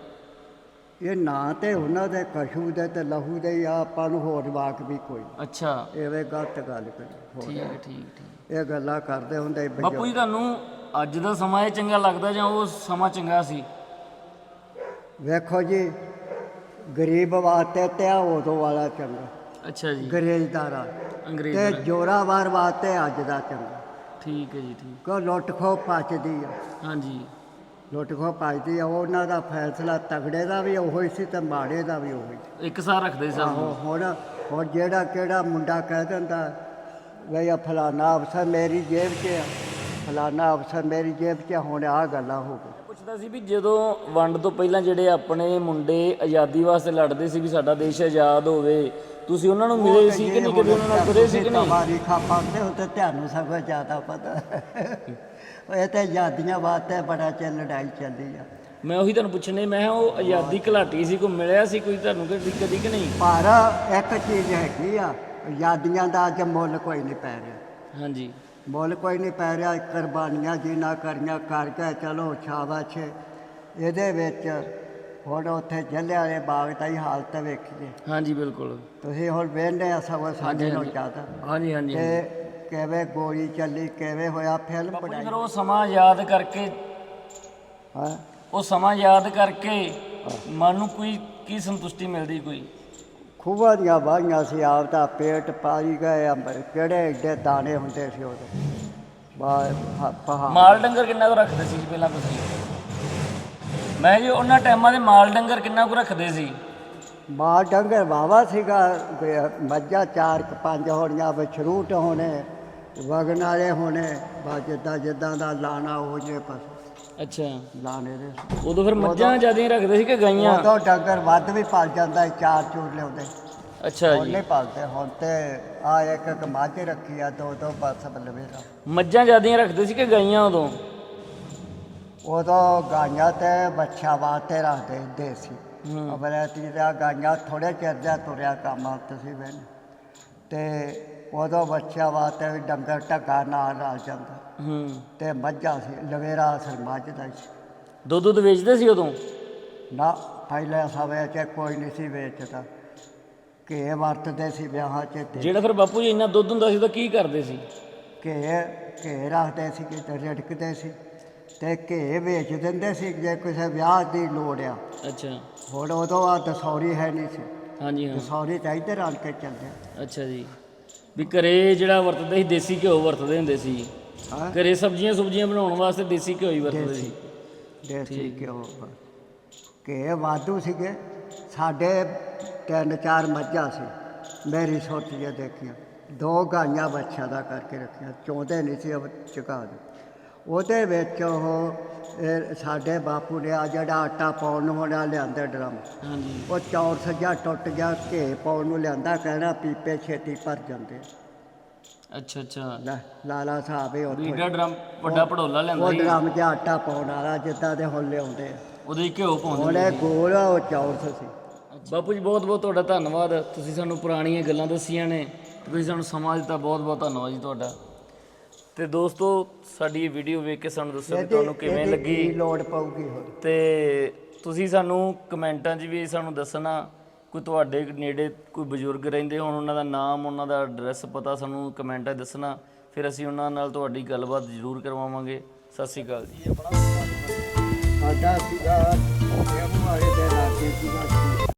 S2: ਇਹ ਨਾਂ ਤੇ ਉਹਨਾਂ ਦੇ ਕਸ਼ੂ ਦੇ ਤੇ ਲਹੂ ਦੇ ਹੀ ਆ, ਆਪਾਂ ਨੂੰ ਹੋਰ ਵਾਕ ਵੀ ਕੋਈ
S1: ਅੱਛਾ।
S2: ਐਵੇਂ ਗਲਤ ਗੱਲ ਕਰੀ। ਹੋਰ
S1: ਠੀਕ ਹੈ ਠੀਕ ਠੀਕ।
S2: ਇਹ ਗੱਲਾਂ ਕਰਦੇ ਹੁੰਦੇ
S1: ਬਾਪੂ
S2: ਬਜ਼ੁਰਗ।
S1: ਜੀ ਤੁਹਾਨੂੰ ਅੱਜ ਦਾ ਸਮਾਂ ਇਹ ਚੰਗਾ ਲੱਗਦਾ ਜਾਂ ਉਹ ਸਮਾਂ ਚੰਗਾ ਸੀ?
S2: ਵੇਖੋ ਜੀ ਗਰੀਬ ਵਾਸਤੇ ਤੇ ਆ ਉਦੋਂ ਵਾਲਾ ਚੰਗਾ।
S1: ਅੱਛਾ ਜੀ।
S2: ਗਰੇਜਦਾਰਾ
S1: ਅੰਗਰੇਜ਼
S2: ਤੇ
S1: ਦਾ।
S2: ਜੋਰਾਵਾਰ ਵਾਸਤੇ ਅੱਜ ਦਾ ਚੰਗਾ।
S1: ਠੀਕ ਹੈ ਜੀ ਠੀਕ।
S2: ਕੋ ਲੁੱਟ ਖੋ ਪਚਦੀ ਆ।
S1: ਹਾਂਜੀ।
S2: ਲੁੱਟ ਖੋ ਪਚਦੀ ਆ ਉਹਨਾਂ ਦਾ ਫੈਸਲਾ ਤਗੜੇ ਦਾ ਵੀ ਉਹੀ ਸੀ ਤੇ ਮਾੜੇ ਦਾ ਵੀ ਉਹੀ ਸੀ।
S1: ਇੱਕ ਸਾਹ ਰੱਖਦੇ ਸੀ
S2: ਆਹੋ
S1: ਸਾਨੂੰ
S2: ਹੁਣ ਹੁਣ ਜਿਹੜਾ ਕਿਹੜਾ ਮੁੰਡਾ ਕਹਿ ਦਿੰਦਾ ਵੀ ਆ ਫਲਾਨਾ ਅਫਸਰ ਮੇਰੀ ਜੇਬ 'ਚ ਆ। ਫਲਾਨਾ ਅਫਸਰ ਮੇਰੀ ਜੇਬ 'ਚ ਹੁਣ ਆ ਗੱਲਾਂ ਹੋ ਗਈਆਂ।
S1: ਮੈਂ ਪੁੱਛਦਾ ਸੀ ਵੀ ਜਦੋਂ ਵੰਡ ਤੋਂ ਪਹਿਲਾਂ ਜਿਹੜੇ ਆਪਣੇ ਮੁੰਡੇ ਆਜ਼ਾਦੀ ਵਾਸਤੇ ਲੜਦੇ ਸੀ ਵੀ ਸਾਡਾ ਦੇਸ਼ ਆਜ਼ਾਦ ਹੋਵੇ ਤੁਸੀਂ ਉਹਨਾਂ ਨੂੰ ਮਿਲੇ ਸੀ ਕਿ ਨਹੀਂ? ਕਦੇ ਉਹਨਾਂ ਨਾਲ ਤੁਰੇ ਸੀ ਕਿ ਨਹੀਂ?
S2: ਤੁਹਾਡੀ ਖਾਪਾਂ ਤੇ ਉੱਤੇ ਤੁਹਾਨੂੰ ਸਭ ਜ਼ਿਆਦਾ ਪਤਾ। ਇਹ ਤੇ ਆਜ਼ਾਦੀਆਂ ਵਾਸਤੇ ਬੜਾ ਚਿਰ ਲੜਾਈ ਚੱਲੀ ਆ।
S1: ਮੈਂ ਉਹੀ ਤੁਹਾਨੂੰ ਪੁੱਛਣੇ ਮੈਂ ਕਿਹਾ ਉਹ ਆਜ਼ਾਦੀ ਘਲਾਟੀ ਸੀ ਕੋਈ ਮਿਲਿਆ ਸੀ ਕੋਈ ਤੁਹਾਨੂੰ ਕਦੀ ਕਦੀ ਕਿ ਨਹੀਂ?
S2: ਪਰ ਇੱਕ ਚੀਜ਼ ਹੈਗੀ ਆ ਆਜ਼ਾਦੀਆਂ ਦਾ ਅੱਜ ਮੁੱਲ ਕੋਈ ਨਹੀਂ ਪੈ ਰਿਹਾ।
S1: ਹਾਂਜੀ।
S2: ਮੁੱਲ ਕੋਈ ਨਹੀਂ ਪੈ ਰਿਹਾ ਕੁਰਬਾਨੀਆਂ ਜਿਨ੍ਹਾਂ ਕਰੀਆਂ ਕਰਕੇ ਚਲੋ ਸ਼ਾਬਾਸ਼ ਇਹਦੇ ਵਿੱਚ ਹੁਣ ਉੱਥੇ ਜੱਲੇ ਵਾਲੇ ਬਾਗ ਦਾ ਹੀ ਹਾਲਤ ਵੇਖੀਏ।
S1: ਹਾਂਜੀ ਬਿਲਕੁਲ।
S2: ਤੁਸੀਂ ਹੁਣ ਵੇਖਦੇ ਆ ਸਗੋਂ ਸਾਡੇ ਨਾਲੋਂ ਜ਼ਿਆਦਾ
S1: ਹਾਂਜੀ ਹਾਂਜੀ
S2: ਤੇ ਕਿਵੇਂ ਗੋਲੀ ਚੱਲੀ ਕਿਵੇਂ ਹੋਇਆ ਫਿਲਮ
S1: ਜੀ
S2: ਬਣਾਈ?
S1: ਫਿਰ ਉਹ ਸਮਾਂ ਯਾਦ ਕਰਕੇ
S2: ਹਾਂ।
S1: ਉਹ ਸਮਾਂ ਯਾਦ ਕਰਕੇ ਮਨ ਨੂੰ ਕੋਈ ਕੀ ਸੰਤੁਸ਼ਟੀ ਮਿਲਦੀ ਕੋਈ?
S2: ਖੂਹਾਂ ਦੀਆਂ ਵਾਹੀਆਂ ਸੀ ਆਪ ਦਾ ਪੇਟ ਪਾਈ ਗਏ ਆ, ਕਿਹੜੇ ਏਡੇ ਦਾਣੇ ਹੁੰਦੇ ਸੀ ਉਹਦੇ?
S1: ਮਾਲ ਡੰਗਰ ਕਿੰਨਾ ਕੁ ਰੱਖਦੇ ਸੀ ਜੀ ਪਹਿਲਾਂ ਤੁਸੀਂ? ਮੈਂ ਜੀ ਉਹਨਾਂ ਟਾਈਮਾਂ ਦੇ ਮਾਲ ਡੰਗਰ ਕਿੰਨਾ ਕੁ ਰੱਖਦੇ ਸੀ?
S2: ਮਾਲ ਡੰਗਰ ਵਾਵਾ ਸੀਗਾ ਮੱਝਾਂ ਚਾਰ ਕੁ ਪੰਜ ਹੋਣੀਆਂ ਬਛਰੂਟ ਹੋਣੇ ਵਗਣ ਵਾਲੇ ਹੋਣੇ ਬਾ ਜਿੱਦਾਂ ਜਿੱਦਾਂ ਦਾ ਲਾਣਾ ਹੋ ਜੇ ਪਸ
S1: ਅੱਛਾ।
S2: ਲਾਣੇ ਦੇ।
S1: ਉਦੋਂ ਫਿਰ ਮੱਝਾਂ ਜ਼ਿਆਦਾ ਰੱਖਦੇ ਸੀ ਕਿ ਗਾਈਆਂ?
S2: ਉਦੋਂ ਡੰਗਰ ਵੱਧ ਵੀ ਪਲ ਜਾਂਦਾ ਸੀ, ਚਾਰ ਚੂਰ ਲਿਆਉਂਦੇ।
S1: ਅੱਛਾ ਜੀ।
S2: ਨਹੀਂ ਪਾਲਦੇ ਹੁਣ ਤੇ ਆ ਇੱਕ ਇੱਕ ਮੱਝ ਰੱਖੀ ਆ ਦੋ ਦੋ ਬਸ ਬਲਵੇਰਾ
S1: ਮੱਝਾਂ ਜ਼ਿਆਦਾ ਰੱਖਦੇ ਸੀ ਕਿ ਗਾਈਆਂ ਉਦੋਂ?
S2: ਉਦੋਂ ਗਾਈਆਂ ਤੇ ਬੱਚਾ ਵਾਸਤੇ ਰੱਖਦੇ ਸੀ। ਦੇਸੀ
S1: ਹੂੰ
S2: ਅਬਰਤੀ ਦਾ ਗਾਈਆਂ ਥੋੜੇ ਚਿਰ ਦਾ ਤੁਰਿਆ ਕੰਮ ਆ ਤੁਸੀਂ ਵੇਨ ਤੇ ਉਦੋਂ ਬੱਚਾ ਵਾਸਤੇ ਵੀ ਡੰਗਰ ਢੱਗਾ ਨਾਲ ਰਲ ਜਾਂਦਾ।
S1: ਹੂੰ
S2: ਤੇ ਮੱਝਾਂ ਸੀ ਲਵੇਰਾ ਅਸਲ ਮੱਝ ਦਾ ਸੀ
S1: ਦੁੱਧ ਦੁੱਧ ਵੇਚਦੇ ਸੀ ਉਦੋਂ?
S2: ਨਾ ਪਹਿਲੇ ਸਮੇਂ 'ਚ ਕੋਈ ਨਹੀਂ ਸੀ ਵੇਚਦਾ। ਘੇ ਵਰਤਦੇ ਸੀ ਵਿਆਹਾਂ 'ਚ ਤੇ
S1: ਜਿਹੜਾ ਫਿਰ ਬਾਪੂ ਜੀ ਇੰਨਾ ਦੁੱਧ ਹੁੰਦਾ ਸੀ ਤਾਂ ਕੀ ਕਰਦੇ ਸੀ?
S2: ਘੇ ਘੇ ਰੱਖਦੇ ਸੀ ਕਿ ਰਿੜਕਦੇ ਸੀ। ਤੇ ਘੇ ਵੇਚ ਦਿੰਦੇ ਸੀ ਜੇ ਕਿਸੇ ਵਿਆਹ ਦੀ ਲੋੜ ਆ।
S1: ਅੱਛਾ।
S2: ਹੁਣ ਉਦੋਂ ਆ ਦਸੌਰੀ ਹੈ ਨਹੀਂ ਸੀ।
S1: ਹਾਂਜੀ ਹਾਂ।
S2: ਦਸੌਰੀ ਤਾਂ ਇੱਧਰ ਆਣ ਕੇ ਚੱਲਦੇ
S1: ਅੱਛਾ ਜੀ। ਵੀ ਘਰੇ ਜਿਹੜਾ ਵਰਤਦੇ ਸੀ ਦੇਸੀ ਘਿਓ ਵਰਤਦੇ ਹੁੰਦੇ ਸੀ।
S2: ਹਾਂ।
S1: ਘਰੇ ਸਬਜ਼ੀਆਂ ਸੁਬਜ਼ੀਆਂ ਬਣਾਉਣ ਵਾਸਤੇ ਦੇਸੀ ਘਿਓ ਹੀ ਵਰਤਦੇ ਸੀ।
S2: ਦੇਸੀ ਘਿਓ। ਘੇ ਵਾਧੂ ਸੀਗੇ। ਸਾਡੇ ਤਿੰਨ ਚਾਰ ਮੱਝਾਂ ਸੀ। ਮੇਰੀ ਸੋਚ ਜੇ ਦੇਖੀਆਂ। ਦੋ ਗਾਈਆਂ ਬੱਚਾ ਦਾ ਕਰਕੇ ਰੱਖੀਆਂ। ਚੋਂਦੇ ਨਹੀਂ ਸੀ ਉਹ ਚੁਕਾ ਦੇ। ਉਹਦੇ ਵਿੱਚ ਉਹ ਸਾਡੇ ਬਾਪੂ ਨੇ ਆ ਜਿਹੜਾ ਆਟਾ ਪਾਉਣ ਨੂੰ ਹੋਣਾ ਲਿਆਂਦਾ ਡਰਮ।
S1: ਹਾਂਜੀ।
S2: ਉਹ ਚੌਰ ਸੱਜਾ ਟੁੱਟ ਗਿਆ ਘੇ ਪਾਉਣ ਨੂੰ ਲਿਆਂਦਾ ਕਹਿਣਾ ਪੀਪੇ ਛੇਤੀ ਭਰ ਜਾਂਦੇ।
S1: ਅੱਛਾ ਅੱਛਾ।
S2: ਲੈ ਲਾਲਾ ਸਾਹਿਬ ਇਹ ਉੱਥੋਂ।
S1: ਵੀਡਾ ਡਰਮ ਵੱਡਾ ਪੜੋਲਾ ਲੈਂਦਾ
S2: ਉਹ
S1: ਸੀ।
S2: ਡਰਮ 'ਚ ਆਟਾ ਪਾਉਣ ਵਾਲਾ ਜਿੱਦਾਂ ਦੇ ਹੁਣ ਲਿਆਉਂਦੇ ਆ।
S1: ਉਹਦੇ 'ਚ ਘਿਓ ਪਾਉਂਦੇ
S2: ਉਹਨੇ ਗੋਲ ਆ, ਉਹ ਚੌਰਸ ਸੀ।
S1: ਬਾਪੂ ਜੀ ਬਹੁਤ ਬਹੁਤ ਤੁਹਾਡਾ ਧੰਨਵਾਦ। ਤੁਸੀਂ ਸਾਨੂੰ ਪੁਰਾਣੀਆਂ ਗੱਲਾਂ ਦੱਸੀਆਂ ਨੇ। ਤੇ ਤੁਸੀਂ ਸਾਨੂੰ ਸਮਾਂ ਦਿੱਤਾ ਬਹੁਤ ਬਹੁਤ ਧੰਨਵਾਦ ਜੀ ਤੁਹਾਡਾ। ਤੇ ਦੋਸਤੋ ਸਾਡੀ ਇਹ ਵੀਡੀਓ ਵੇਖ ਕੇ ਸਾਨੂੰ ਦੱਸੋ ਕਿ ਤੁਹਾਨੂੰ ਕਿਵੇਂ
S2: ਇਹਦੀ
S1: ਲੱਗੀ।
S2: ਲੋੜ ਪਊਗੀ ਹੁਣ?
S1: ਤੇ ਤੁਸੀਂ ਸਾਨੂੰ ਕਮੈਂਟਾਂ 'ਚ ਵੀ ਸਾਨੂੰ ਦੱਸਣਾ। ਕੋਈ ਤੁਹਾਡੇ ਨੇੜੇ ਕੋਈ ਬਜ਼ੁਰਗ ਰਹਿੰਦੇ ਹੋਣ, ਉਹਨਾਂ ਦਾ ਨਾਮ, ਉਹਨਾਂ ਦਾ ਐਡਰੈਸ ਪਤਾ, ਸਾਨੂੰ ਕਮੈਂਟਾਂ 'ਚ ਦੱਸਣਾ। ਫਿਰ ਅਸੀਂ ਉਹਨਾਂ ਨਾਲ ਤੁਹਾਡੀ ਗੱਲਬਾਤ ਜ਼ਰੂਰ ਕਰਵਾਵਾਂਗੇ। ਸਤਿ ਸ਼੍ਰੀ ਅਕਾਲ ਜੀ।
S2: ਸਾਡਾ ਸੀਗਾ, ਇਹ ਵਾਲੇ ਦੇ ਲਾਗੇ ਸੀਗਾ।